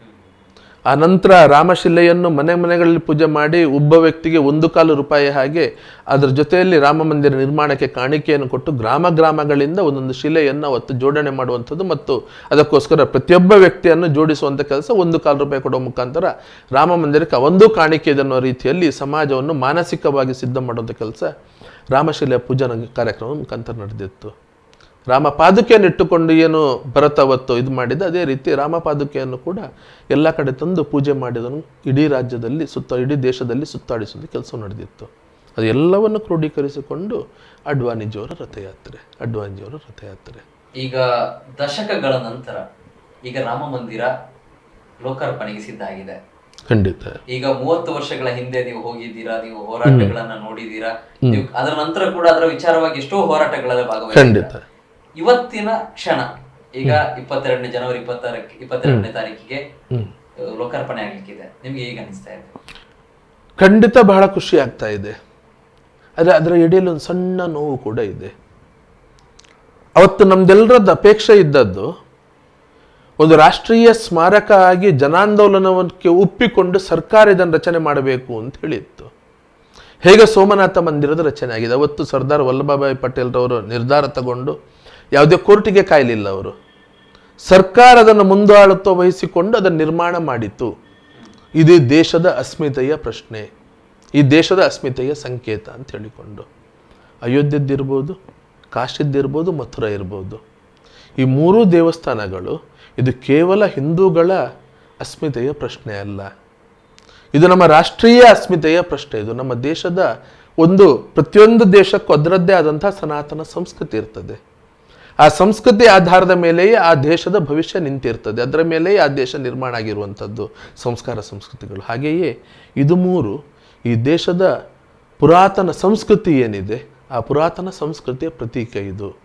ಆ ನಂತರ ರಾಮಶಿಲೆಯನ್ನು ಮನೆ ಮನೆಗಳಲ್ಲಿ ಪೂಜೆ ಮಾಡಿ ಒಬ್ಬ ವ್ಯಕ್ತಿಗೆ ಒಂದು ಕಾಲು ರೂಪಾಯಿ ಹಾಗೆ ಅದರ ಜೊತೆಯಲ್ಲಿ ರಾಮ ಮಂದಿರ ನಿರ್ಮಾಣಕ್ಕೆ ಕಾಣಿಕೆಯನ್ನು ಕೊಟ್ಟು ಗ್ರಾಮ ಗ್ರಾಮಗಳಿಂದ ಒಂದೊಂದು ಶಿಲೆಯನ್ನು ಅವತ್ತು ಜೋಡಣೆ ಮಾಡುವಂಥದ್ದು ಮತ್ತು ಅದಕ್ಕೋಸ್ಕರ ಪ್ರತಿಯೊಬ್ಬ ವ್ಯಕ್ತಿಯನ್ನು ಜೋಡಿಸುವಂಥ ಕೆಲಸ ಒಂದು ಕಾಲು ರೂಪಾಯಿ ಕೊಡುವ ಮುಖಾಂತರ ರಾಮ ಮಂದಿರಕ್ಕೆ ಒಂದು ಕಾಣಿಕೆ ಇದೆ ಅನ್ನೋ ರೀತಿಯಲ್ಲಿ ಸಮಾಜವನ್ನು ಮಾನಸಿಕವಾಗಿ ಸಿದ್ಧ ಮಾಡುವಂಥ ಕೆಲಸ ರಾಮಶಿಲೆಯ ಪೂಜಾ ಕಾರ್ಯಕ್ರಮದ ಮುಖಾಂತರ ನಡೆದಿತ್ತು. ರಾಮ ಪಾದುಕೆಯನ್ನಿಟ್ಟುಕೊಂಡು ಏನು ಭರತ ಅವತ್ತು ಇದು ಮಾಡಿದ ಅದೇ ರೀತಿ ರಾಮ ಪಾದುಕೆಯನ್ನು ಕೂಡ ಎಲ್ಲ ಕಡೆ ತಂದು ಪೂಜೆ ಮಾಡಿದನು. ಇಡೀ ರಾಜ್ಯದಲ್ಲಿ ಸುತ್ತ ಇಡೀ ದೇಶದಲ್ಲಿ ಸುತ್ತಾಡಿಸುವ ಕೆಲಸ ನಡೆದಿತ್ತು. ಅದೆಲ್ಲವನ್ನು ಕ್ರೋಢೀಕರಿಸಿಕೊಂಡು ಅಡ್ವಾಣಿಜಿಯವರ ರಥಯಾತ್ರೆ ಅಡ್ವಾಣಿಜಿಯವರ ರಥಯಾತ್ರೆ. ಈಗ ದಶಕಗಳ ನಂತರ ಈಗ ರಾಮ ಮಂದಿರ ಲೋಕಾರ್ಪಣೆಗೆ ಸಿದ್ಧ ಆಗಿದೆ. ಖಂಡಿತ. ಈಗ ಮೂವತ್ತು ವರ್ಷಗಳ ಹಿಂದೆ ನೀವು ಹೋಗಿದ್ದೀರಾ ನೀವು ಹೋರಾಟಗಳನ್ನ ನೋಡಿದೀರಾ ನೀವು ಅದರ ನಂತರ ಕೂಡ ಅದರ ವಿಚಾರವಾಗಿ ಎಷ್ಟೋ ಹೋರಾಟಗಳಲ್ಲಿ ಭಾಗವಹಿಸಿದ್ದೀರಾ. ಖಂಡಿತ. ಇವತ್ತಿನ ಕ್ಷಣ ಈಗ ಇಪ್ಪತ್ತೆರಡನೇ ಜನವರಿ ಇಪ್ಪತ್ತಾರಕ್ಕೆ ಇಪ್ಪತ್ತೆರಡನೇ ತಾರೀಕಿಗೆ ಲೋಕಾರ್ಪಣೆ ಆಗ್ಲಿಕ್ಕಿದೆ. ನಿಮ್ಗೆ ಈಗ ಅನಿಸ್ತಾ ಇದೆ? ಖಂಡಿತ ಬಹಳ ಖುಷಿ ಆಗ್ತಾ ಇದೆ. ಆದರೆ ಅದರ ಎಡೆಯಲ್ಲಿ ಒಂದು ಸಣ್ಣ ನೋವು ಕೂಡ ಇದೆ. ಅವತ್ತು ನಮ್ದೆಲ್ಲರದ್ದು ಅಪೇಕ್ಷೆ ಇದ್ದದ್ದು ಒಂದು ರಾಷ್ಟ್ರೀಯ ಸ್ಮಾರಕ ಆಗಿ ಜನಾಂದೋಲನಕ್ಕೆ ಒಪ್ಪಿಕೊಂಡು ಸರ್ಕಾರ ಇದನ್ನು ರಚನೆ ಮಾಡಬೇಕು ಅಂತ ಹೇಳಿತ್ತು. ಹೇಗೆ ಸೋಮನಾಥ ಮಂದಿರದ ರಚನೆ ಆಗಿದೆ. ಅವತ್ತು ಸರ್ದಾರ್ ವಲ್ಲಭಭಾಯಿ ಪಟೇಲ್ರವರು ನಿರ್ಧಾರ ತಗೊಂಡು ಯಾವುದೇ ಕೋರ್ಟಿಗೆ ಕಾಯಲಿಲ್ಲ ಅವರು. ಸರ್ಕಾರ ಅದನ್ನು ಮುಂದಾಳತ್ವ ವಹಿಸಿಕೊಂಡು ಅದನ್ನು ನಿರ್ಮಾಣ ಮಾಡಿತು ಇದು ದೇಶದ ಅಸ್ಮಿತೆಯ ಪ್ರಶ್ನೆ. ಈ ದೇಶದ ಅಸ್ಮಿತೆಯ ಸಂಕೇತ ಅಂತ ಹೇಳಿಕೊಂಡು. ಅಯೋಧ್ಯದ್ದಿರ್ಬೋದು, ಕಾಶಿದ್ದಿರ್ಬೋದು, ಮಥುರಾ ಇರ್ಬೋದು. ಈ ಮೂರೂ ದೇವಸ್ಥಾನಗಳು ಇದು ಕೇವಲ ಹಿಂದೂಗಳ ಅಸ್ಮಿತೆಯ ಪ್ರಶ್ನೆ ಅಲ್ಲ. ಇದು ನಮ್ಮ ರಾಷ್ಟ್ರೀಯ ಅಸ್ಮಿತೆಯ ಪ್ರಶ್ನೆ. ಇದು ನಮ್ಮ ದೇಶದ ಒಂದು ಪ್ರತಿಯೊಂದು ದೇಶಕ್ಕೂ ಅದರದ್ದೇ ಆದಂತಹ ಸನಾತನ ಸಂಸ್ಕೃತಿ ಇರ್ತದೆ. ಆ ಸಂಸ್ಕೃತಿ ಆಧಾರದ ಮೇಲೆಯೇ ಆ ದೇಶದ ಭವಿಷ್ಯ ನಿಂತಿರ್ತದೆ. ಅದರ ಮೇಲೆಯೇ ಆ ದೇಶ ನಿರ್ಮಾಣ ಆಗಿರುವಂಥದ್ದು ಸಂಸ್ಕಾರ ಸಂಸ್ಕೃತಿಗಳು. ಹಾಗೆಯೇ ಇದು ಮೂರು, ಈ ದೇಶದ ಪುರಾತನ ಸಂಸ್ಕೃತಿ ಏನಿದೆ, ಆ ಪುರಾತನ ಸಂಸ್ಕೃತಿಯ ಪ್ರತೀಕ ಇದು.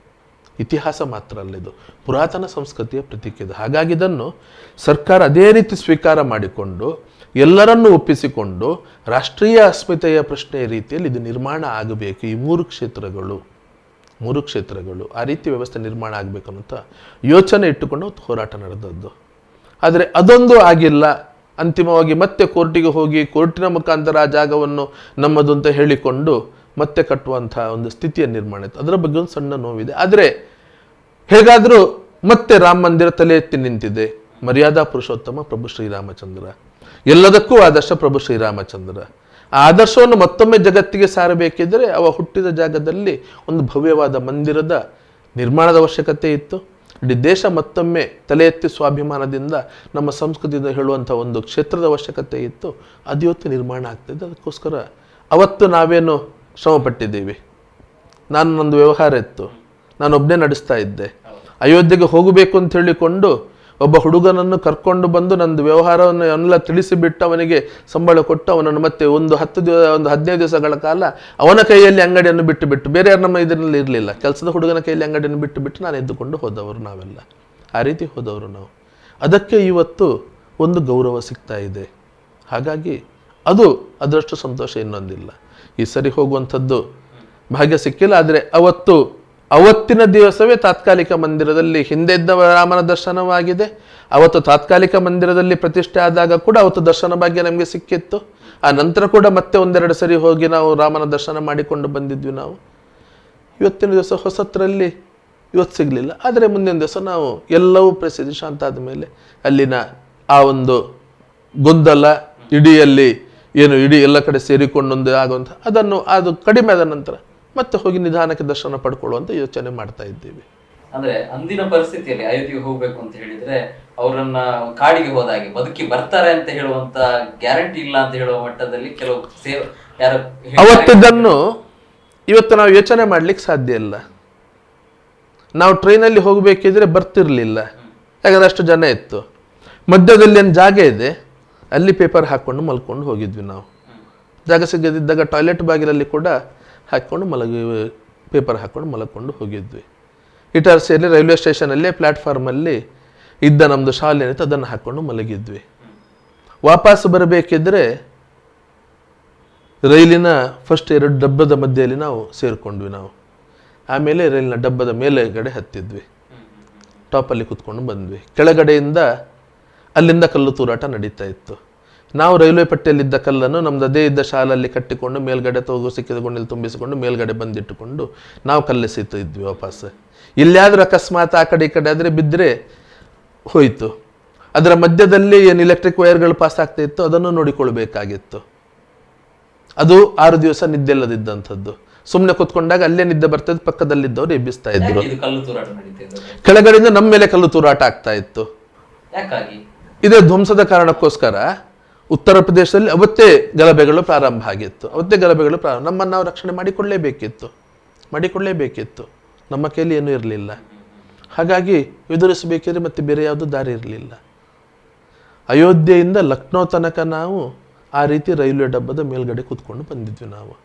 ಇತಿಹಾಸ ಮಾತ್ರ ಅಲ್ಲ ಇದು. ಪುರಾತನ ಸಂಸ್ಕೃತಿಯ ಪ್ರತೀಕ ಇದು. ಹಾಗಾಗಿ ಇದನ್ನು ಸರ್ಕಾರ ಅದೇ ರೀತಿ ಸ್ವೀಕಾರ ಮಾಡಿಕೊಂಡು, ಎಲ್ಲರನ್ನೂ ಒಪ್ಪಿಸಿಕೊಂಡು ರಾಷ್ಟ್ರೀಯ ಅಸ್ಮಿತೆಯ ಪ್ರಶ್ನೆಯ ರೀತಿಯಲ್ಲಿ ಇದು ನಿರ್ಮಾಣ ಆಗಬೇಕು. ಈ ಮೂರು ಕ್ಷೇತ್ರಗಳು. ಮೂರು ಕ್ಷೇತ್ರಗಳು ಆ ರೀತಿ ವ್ಯವಸ್ಥೆ ನಿರ್ಮಾಣ ಆಗಬೇಕು ಯೋಚನೆ ಇಟ್ಟುಕೊಂಡು ಹೋರಾಟ ನಡೆದದ್ದು. ಆದರೆ ಅದೊಂದು ಆಗಿಲ್ಲ. ಅಂತಿಮವಾಗಿ ಮತ್ತೆ ಕೋರ್ಟಿಗೆ ಹೋಗಿ ಕೋರ್ಟಿನ ಮುಖಾಂತರ ಆ ಜಾಗವನ್ನು ನಮ್ಮದು ಅಂತ ಹೇಳಿಕೊಂಡು ಮತ್ತೆ ಕಟ್ಟುವಂಥ ಒಂದು ಸ್ಥಿತಿಯ ನಿರ್ಮಾಣ ಇತ್ತು. ಅದರ ಬಗ್ಗೆ ಒಂದು ಸಣ್ಣ ನೋವಿದೆ. ಆದರೆ ಹೇಗಾದರೂ ಮತ್ತೆ ರಾಮ ಮಂದಿರ ತಲೆ ಎತ್ತಿ ನಿಂತಿದೆ. ಮರ್ಯಾದಾ ಪುರುಷೋತ್ತಮ ಪ್ರಭು ಶ್ರೀರಾಮಚಂದ್ರ. ಎಲ್ಲದಕ್ಕೂ ಆದರ್ಶ ಪ್ರಭು ಶ್ರೀರಾಮಚಂದ್ರ. ಆದರ್ಶವನ್ನು ಮತ್ತೊಮ್ಮೆ ಜಗತ್ತಿಗೆ ಸಾರಬೇಕಿದ್ದರೆ ಅವ ಹುಟ್ಟಿದ ಜಾಗದಲ್ಲಿ ಒಂದು ಭವ್ಯವಾದ ಮಂದಿರದ ನಿರ್ಮಾಣದ ಅವಶ್ಯಕತೆ ಇತ್ತು. ಇಡೀ ದೇಶ ಮತ್ತೊಮ್ಮೆ ತಲೆ ಎತ್ತಿ ಸ್ವಾಭಿಮಾನದಿಂದ ನಮ್ಮ ಸಂಸ್ಕೃತಿಯಿಂದ ಹೇಳುವಂಥ ಒಂದು ಕ್ಷೇತ್ರದ ಅವಶ್ಯಕತೆ ಇತ್ತು. ಅದು ಇವತ್ತು ನಿರ್ಮಾಣ ಆಗ್ತಿದೆ. ಅದಕ್ಕೋಸ್ಕರ ಅವತ್ತು ನಾವೇನು ಶ್ರಮ ಪಟ್ಟಿದ್ದೀವಿ ನಾನು ನಂದು ವ್ಯವಹಾರ ಇತ್ತು. ನಾನು ಒಬ್ಬನೇ ನಡೆಸ್ತಾ ಇದ್ದೆ. ಅಯೋಧ್ಯೆಗೆ ಹೋಗಬೇಕು ಅಂತ ಹೇಳಿಕೊಂಡು ಒಬ್ಬ ಹುಡುಗನನ್ನು ಕರ್ಕೊಂಡು ಬಂದು ನಂದು ವ್ಯವಹಾರವನ್ನು ಎಲ್ಲ ತಿಳಿಸಿಬಿಟ್ಟು ಅವನಿಗೆ ಸಂಬಳ ಕೊಟ್ಟು ಅವನನ್ನು ಮತ್ತೆ ಒಂದು ಹತ್ತು ದಿವಸ ಒಂದು ಹದಿನೈದು ದಿವಸಗಳ ಕಾಲ ಅವನ ಕೈಯಲ್ಲಿ ಅಂಗಡಿಯನ್ನು ಬಿಟ್ಟು ಬಿಟ್ಟು, ಬೇರೆ ಯಾರು ನಮ್ಮ ಇದರಲ್ಲಿ ಇರಲಿಲ್ಲ. ಕೆಲಸದ ಹುಡುಗನ ಕೈಯಲ್ಲಿ ಅಂಗಡಿಯನ್ನು ಬಿಟ್ಟು ಬಿಟ್ಟು ನಾನು ಎದ್ದುಕೊಂಡು ಹೋದವರು ನಾವೆಲ್ಲ. ಆ ರೀತಿ ಹೋದವರು ನಾವು. ಅದಕ್ಕೆ ಇವತ್ತು ಒಂದು ಗೌರವ ಸಿಗ್ತಾ ಇದೆ. ಹಾಗಾಗಿ ಅದು ಅದರಷ್ಟು ಸಂತೋಷ ಇನ್ನೊಂದಿಲ್ಲ. ಈ ಸರಿ ಹೋಗುವಂಥದ್ದು ಭಾಗ್ಯ ಸಿಕ್ಕಿಲ್ಲ, ಆದರೆ ಅವತ್ತು ಅವತ್ತಿನ ದಿವಸವೇ ತಾತ್ಕಾಲಿಕ ಮಂದಿರದಲ್ಲಿ ಹಿಂದೆ ಇದ್ದ ರಾಮನ ದರ್ಶನವಾಗಿದೆ. ಅವತ್ತು ತಾತ್ಕಾಲಿಕ ಮಂದಿರದಲ್ಲಿ ಪ್ರತಿಷ್ಠೆ ಆದಾಗ ಕೂಡ ಅವತ್ತು ದರ್ಶನ ಭಾಗ್ಯ ನಮಗೆ ಸಿಕ್ಕಿತ್ತು. ಆ ನಂತರ ಕೂಡ ಮತ್ತೆ ಒಂದೆರಡು ಸರಿ ಹೋಗಿ ನಾವು ರಾಮನ ದರ್ಶನ ಮಾಡಿಕೊಂಡು ಬಂದಿದ್ವಿ ನಾವು. ಇವತ್ತಿನ ದಿವಸ ಹೊಸತ್ರಲ್ಲಿ ಇವತ್ತು ಸಿಗಲಿಲ್ಲ. ಆದರೆ ಮುಂದಿನ ದಿವಸ ನಾವು ಎಲ್ಲವೂ ಪ್ರಸಿದ್ಧಿ ಶಾಂತ ಆದ ಮೇಲೆ ಅಲ್ಲಿನ ಆ ಒಂದು ಗೊಂದಲ, ಇಡಿಯಲ್ಲಿ ಏನು ಇಡೀ ಎಲ್ಲ ಕಡೆ ಸೇರಿಕೊಂಡೊಂದು ಆಗುವಂಥ ಅದನ್ನು ಅದು ಕಡಿಮೆ ಆದ ನಂತರ ಮತ್ತೆ ಹೋಗಿ ನಿಧಾನಕ್ಕೆ ದರ್ಶನ ಪಡ್ಕೊಳ್ಳುವಂತ ಯೋಚನೆ ಮಾಡ್ತಾ ಇದ್ದೀವಿ. ಅಂದ್ರೆ ಅಂದಿನ ಪರಿಸ್ಥಿತಿಯಲ್ಲಿ ಅಯೋಧ್ಯೆಗೆ ಹೋಗ್ಬೇಕು ಅಂತ ಹೇಳಿದ್ರೆ ಅವರನ್ನ ಕಾಡಿಗೆ ಹೋದಾಗೆ ಬದುಕಿ ಬರ್ತಾರೆ ಅಂತ ಹೇಳುವಂತ ಗ್ಯಾರಂಟಿ ಇಲ್ಲ ಅಂತ ಹೇಳುವ ಮಟ್ಟದಲ್ಲಿ ಕೆಲವು ಸೇವ್ ಯಾರು ಅವತ್ತಿದ್ದನ್ನು ಇವತ್ತು ನಾವು ಯೋಚನೆ ಮಾಡ್ಲಿಕ್ಕೆ ಸಾಧ್ಯ ಇಲ್ಲ. ನಾವು ಟ್ರೈನಲ್ಲಿ ಹೋಗಬೇಕಿದ್ರೆ ಬರ್ತಿರ್ಲಿಲ್ಲ. ಯಾಕಂದ್ರೆ ಅಷ್ಟು ಜನ ಇತ್ತು. ಮಧ್ಯದಲ್ಲಿ ಏನು ಜಾಗ ಇದೆ ಅಲ್ಲಿ ಪೇಪರ್ ಹಾಕೊಂಡು ಮಲ್ಕೊಂಡು ಹೋಗಿದ್ವಿ ನಾವು. ಜಾಗ ಸಿಗದಿದ್ದಾಗ ಟಾಯ್ಲೆಟ್ ಬಾಗಿಲಲ್ಲಿ ಕೂಡ ಹಾಕ್ಕೊಂಡು ಮಲಗಿ ಪೇಪರ್ ಹಾಕ್ಕೊಂಡು ಮಲಕೊಂಡು ಹೋಗಿದ್ವಿ. ಇಟಾರ್ಸಿಯಲ್ಲಿ ರೈಲ್ವೆ ಸ್ಟೇಷನಲ್ಲಿ ಪ್ಲ್ಯಾಟ್ಫಾರ್ಮಲ್ಲಿ ಇದ್ದ ನಮ್ಮದು ಶಾಲೆ ಏನಿತ್ತು ಅದನ್ನು ಹಾಕ್ಕೊಂಡು ಮಲಗಿದ್ವಿ. ವಾಪಸ್ ಬರಬೇಕಿದ್ರೆ ರೈಲಿನ ಫಸ್ಟ್ ಎರಡು ಡಬ್ಬದ ಮಧ್ಯೆಯಲ್ಲಿ ನಾವು ಸೇರಿಕೊಂಡ್ವಿ ನಾವು. ಆಮೇಲೆ ರೈಲಿನ ಡಬ್ಬದ ಮೇಲೆಗಡೆ ಹತ್ತಿದ್ವಿ. ಟಾಪಲ್ಲಿ ಕೂತ್ಕೊಂಡು ಬಂದ್ವಿ. ಕೆಳಗಡೆಯಿಂದ ಅಲ್ಲಿಂದ ಕಲ್ಲು ತೂರಾಟ ನಡೀತಾ ಇತ್ತು. ನಾವು ರೈಲ್ವೆ ಪಟ್ಟಿಯಲ್ಲಿದ್ದ ಕಲ್ಲನ್ನು ನಮ್ದು ಅದೇ ಇದ್ದ ಶಾಲಲ್ಲಿ ಕಟ್ಟಿಕೊಂಡು ಮೇಲ್ಗಡೆ ತಗೋ ಸಿಕ್ಕಿದಗೊಂಡಲ್ಲಿ ತುಂಬಿಸಿಕೊಂಡು ಮೇಲ್ಗಡೆ ಬಂದಿಟ್ಟುಕೊಂಡು ನಾವು ಕಲ್ಲೆಸೀತಾ ಇದ್ವಿ ವಾಪಸ್. ಇಲ್ಲಾದ್ರೂ ಅಕಸ್ಮಾತ್ ಆ ಕಡೆ ಈ ಕಡೆ ಆದರೆ ಬಿದ್ದರೆ ಹೋಯಿತು. ಅದರ ಮಧ್ಯದಲ್ಲಿ ಏನು ಇಲೆಕ್ಟ್ರಿಕ್ ವೈರ್ಗಳು ಪಾಸ್ ಆಗ್ತಾ ಇತ್ತು ಅದನ್ನು ನೋಡಿಕೊಳ್ಬೇಕಾಗಿತ್ತು ಅದು ಆರು ದಿವಸ ನಿದ್ದೆಲ್ಲದಿದ್ದಂಥದ್ದು. ಸುಮ್ಮನೆ ಕೂತ್ಕೊಂಡಾಗ ಅಲ್ಲೇ ನಿದ್ದೆ ಬರ್ತದೆ ಪಕ್ಕದಲ್ಲಿದ್ದವರು ಎಬ್ಬಿಸ್ತಾ ಇದ್ರು. ಕೆಳಗಡೆಯಿಂದ ನಮ್ಮ ಮೇಲೆ ಕಲ್ಲು ತೂರಾಟ ಆಗ್ತಾ ಇತ್ತು. ಇದೇ ಧ್ವಂಸದ ಕಾರಣಕ್ಕೋಸ್ಕರ ಉತ್ತರ ಪ್ರದೇಶದಲ್ಲಿ ಅವತ್ತೇ ಗಲಭೆಗಳು ಪ್ರಾರಂಭ ಆಗಿತ್ತು. ಅವತ್ತೇ ಗಲಭೆಗಳು ಪ್ರಾರಂಭ. ನಮ್ಮನ್ನು ನಾವು ರಕ್ಷಣೆ ಮಾಡಿಕೊಳ್ಳೇಬೇಕಿತ್ತು. ಮಾಡಿಕೊಳ್ಳೇಬೇಕಿತ್ತು. ನಮ್ಮ ಕೈಲಿ ಏನೂ ಇರಲಿಲ್ಲ. ಹಾಗಾಗಿ ಎದುರಿಸಬೇಕಿದ್ರೆ ಮತ್ತೆ ಬೇರೆ ಯಾವುದೂ ದಾರಿ ಇರಲಿಲ್ಲ. ಅಯೋಧ್ಯೆಯಿಂದ ಲಕ್ನೋ ತನಕ ನಾವು ಆ ರೀತಿ ರೈಲ್ವೆ ಡಬ್ಬದ ಮೇಲ್ಗಡೆ ಕೂತ್ಕೊಂಡು ಬಂದಿದ್ವಿ ನಾವು.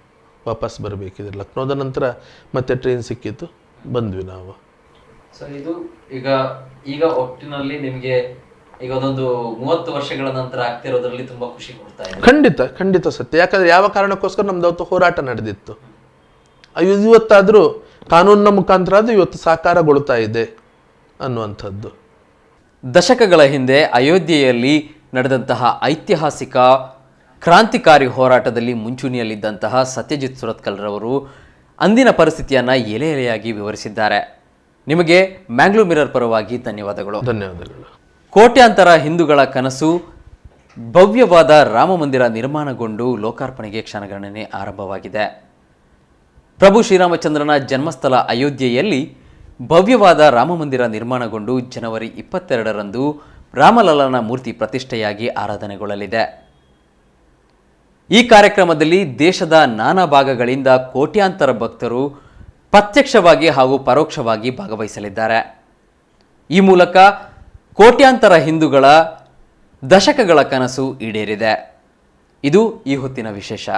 ವಾಪಸ್ ಬರಬೇಕಿದ್ರೆ. ಲಕ್ನೋದ ನಂತರ ಮತ್ತೆ ಟ್ರೈನ್ ಸಿಕ್ಕಿತ್ತು. ಬಂದ್ವಿ ನಾವು. ಸರ್, ಇದು ಈಗ ಈಗ ಒಟ್ಟಿನಲ್ಲಿ ನಿಮ್ಗೆ ಈಗ ಒಂದೊಂದು ಮೂವತ್ತು ವರ್ಷಗಳ ನಂತರ ಆಗ್ತಿರೋದ್ರಲ್ಲಿ ತುಂಬಾ ಖುಷಿ ಕೊಡ್ತಾ ಇದೆ. ಖಂಡಿತ ಖಂಡಿತ ಸತ್ಯ. ಯಾಕಂದ್ರೆ ಯಾವ ಕಾರಣಕ್ಕೋಸ್ಕರ ನಮ್ದು ಅವತ್ತು ಹೋರಾಟ ನಡೆದಿತ್ತು. ಇವತ್ತಾದ್ರೂ ಇವತ್ತಾದರೂ ಕಾನೂನಿನ ಮುಖಾಂತರ ಅದು ಇವತ್ತು ಸಾಕಾರಗೊಳ್ತಾ ಇದೆ ಅನ್ನುವಂಥದ್ದು. ದಶಕಗಳ ಹಿಂದೆ ಅಯೋಧ್ಯೆಯಲ್ಲಿ ನಡೆದಂತಹ ಐತಿಹಾಸಿಕ ಕ್ರಾಂತಿಕಾರಿ ಹೋರಾಟದಲ್ಲಿ ಮುಂಚೂಣಿಯಲ್ಲಿದ್ದಂತಹ ಸತ್ಯಜಿತ್ ಸುರತ್ಕಲ್ರವರು ಅಂದಿನ ಪರಿಸ್ಥಿತಿಯನ್ನು ಎಲೆ ಎಲೆಯಾಗಿ ವಿವರಿಸಿದ್ದಾರೆ. ನಿಮಗೆ ಮ್ಯಾಂಗ್ಳೂರ್ ಮಿರರ್ ಪರವಾಗಿ ಧನ್ಯವಾದಗಳು. ಧನ್ಯವಾದಗಳು. ಕೋಟ್ಯಾಂತರ ಹಿಂದೂಗಳ ಕನಸು ಭವ್ಯವಾದ ರಾಮ ಮಂದಿರ ನಿರ್ಮಾಣಗೊಂಡು ಲೋಕಾರ್ಪಣೆಗೆ ಕ್ಷಣಗಣನೆ ಆರಂಭವಾಗಿದೆ. ಪ್ರಭು ಶ್ರೀರಾಮಚಂದ್ರನ ಜನ್ಮಸ್ಥಳ ಅಯೋಧ್ಯೆಯಲ್ಲಿ ಭವ್ಯವಾದ ರಾಮಮಂದಿರ ನಿರ್ಮಾಣಗೊಂಡು ಜನವರಿ ಇಪ್ಪತ್ತೆರಡರಂದು ರಾಮಲಲ್ಲನ ಮೂರ್ತಿ ಪ್ರತಿಷ್ಠೆಯಾಗಿ ಆರಾಧನೆಗೊಳ್ಳಲಿದೆ. ಈ ಕಾರ್ಯಕ್ರಮದಲ್ಲಿ ದೇಶದ ನಾನಾ ಭಾಗಗಳಿಂದ ಕೋಟ್ಯಾಂತರ ಭಕ್ತರು ಪ್ರತ್ಯಕ್ಷವಾಗಿ ಹಾಗೂ ಪರೋಕ್ಷವಾಗಿ ಭಾಗವಹಿಸಲಿದ್ದಾರೆ. ಈ ಮೂಲಕ ಕೋಟ್ಯಾಂತರ ಹಿಂದೂಗಳ ದಶಕಗಳ ಕನಸು ಈಡೇರಿದೆ. ಇದು ಈ ಹೊತ್ತಿನ ವಿಶೇಷ.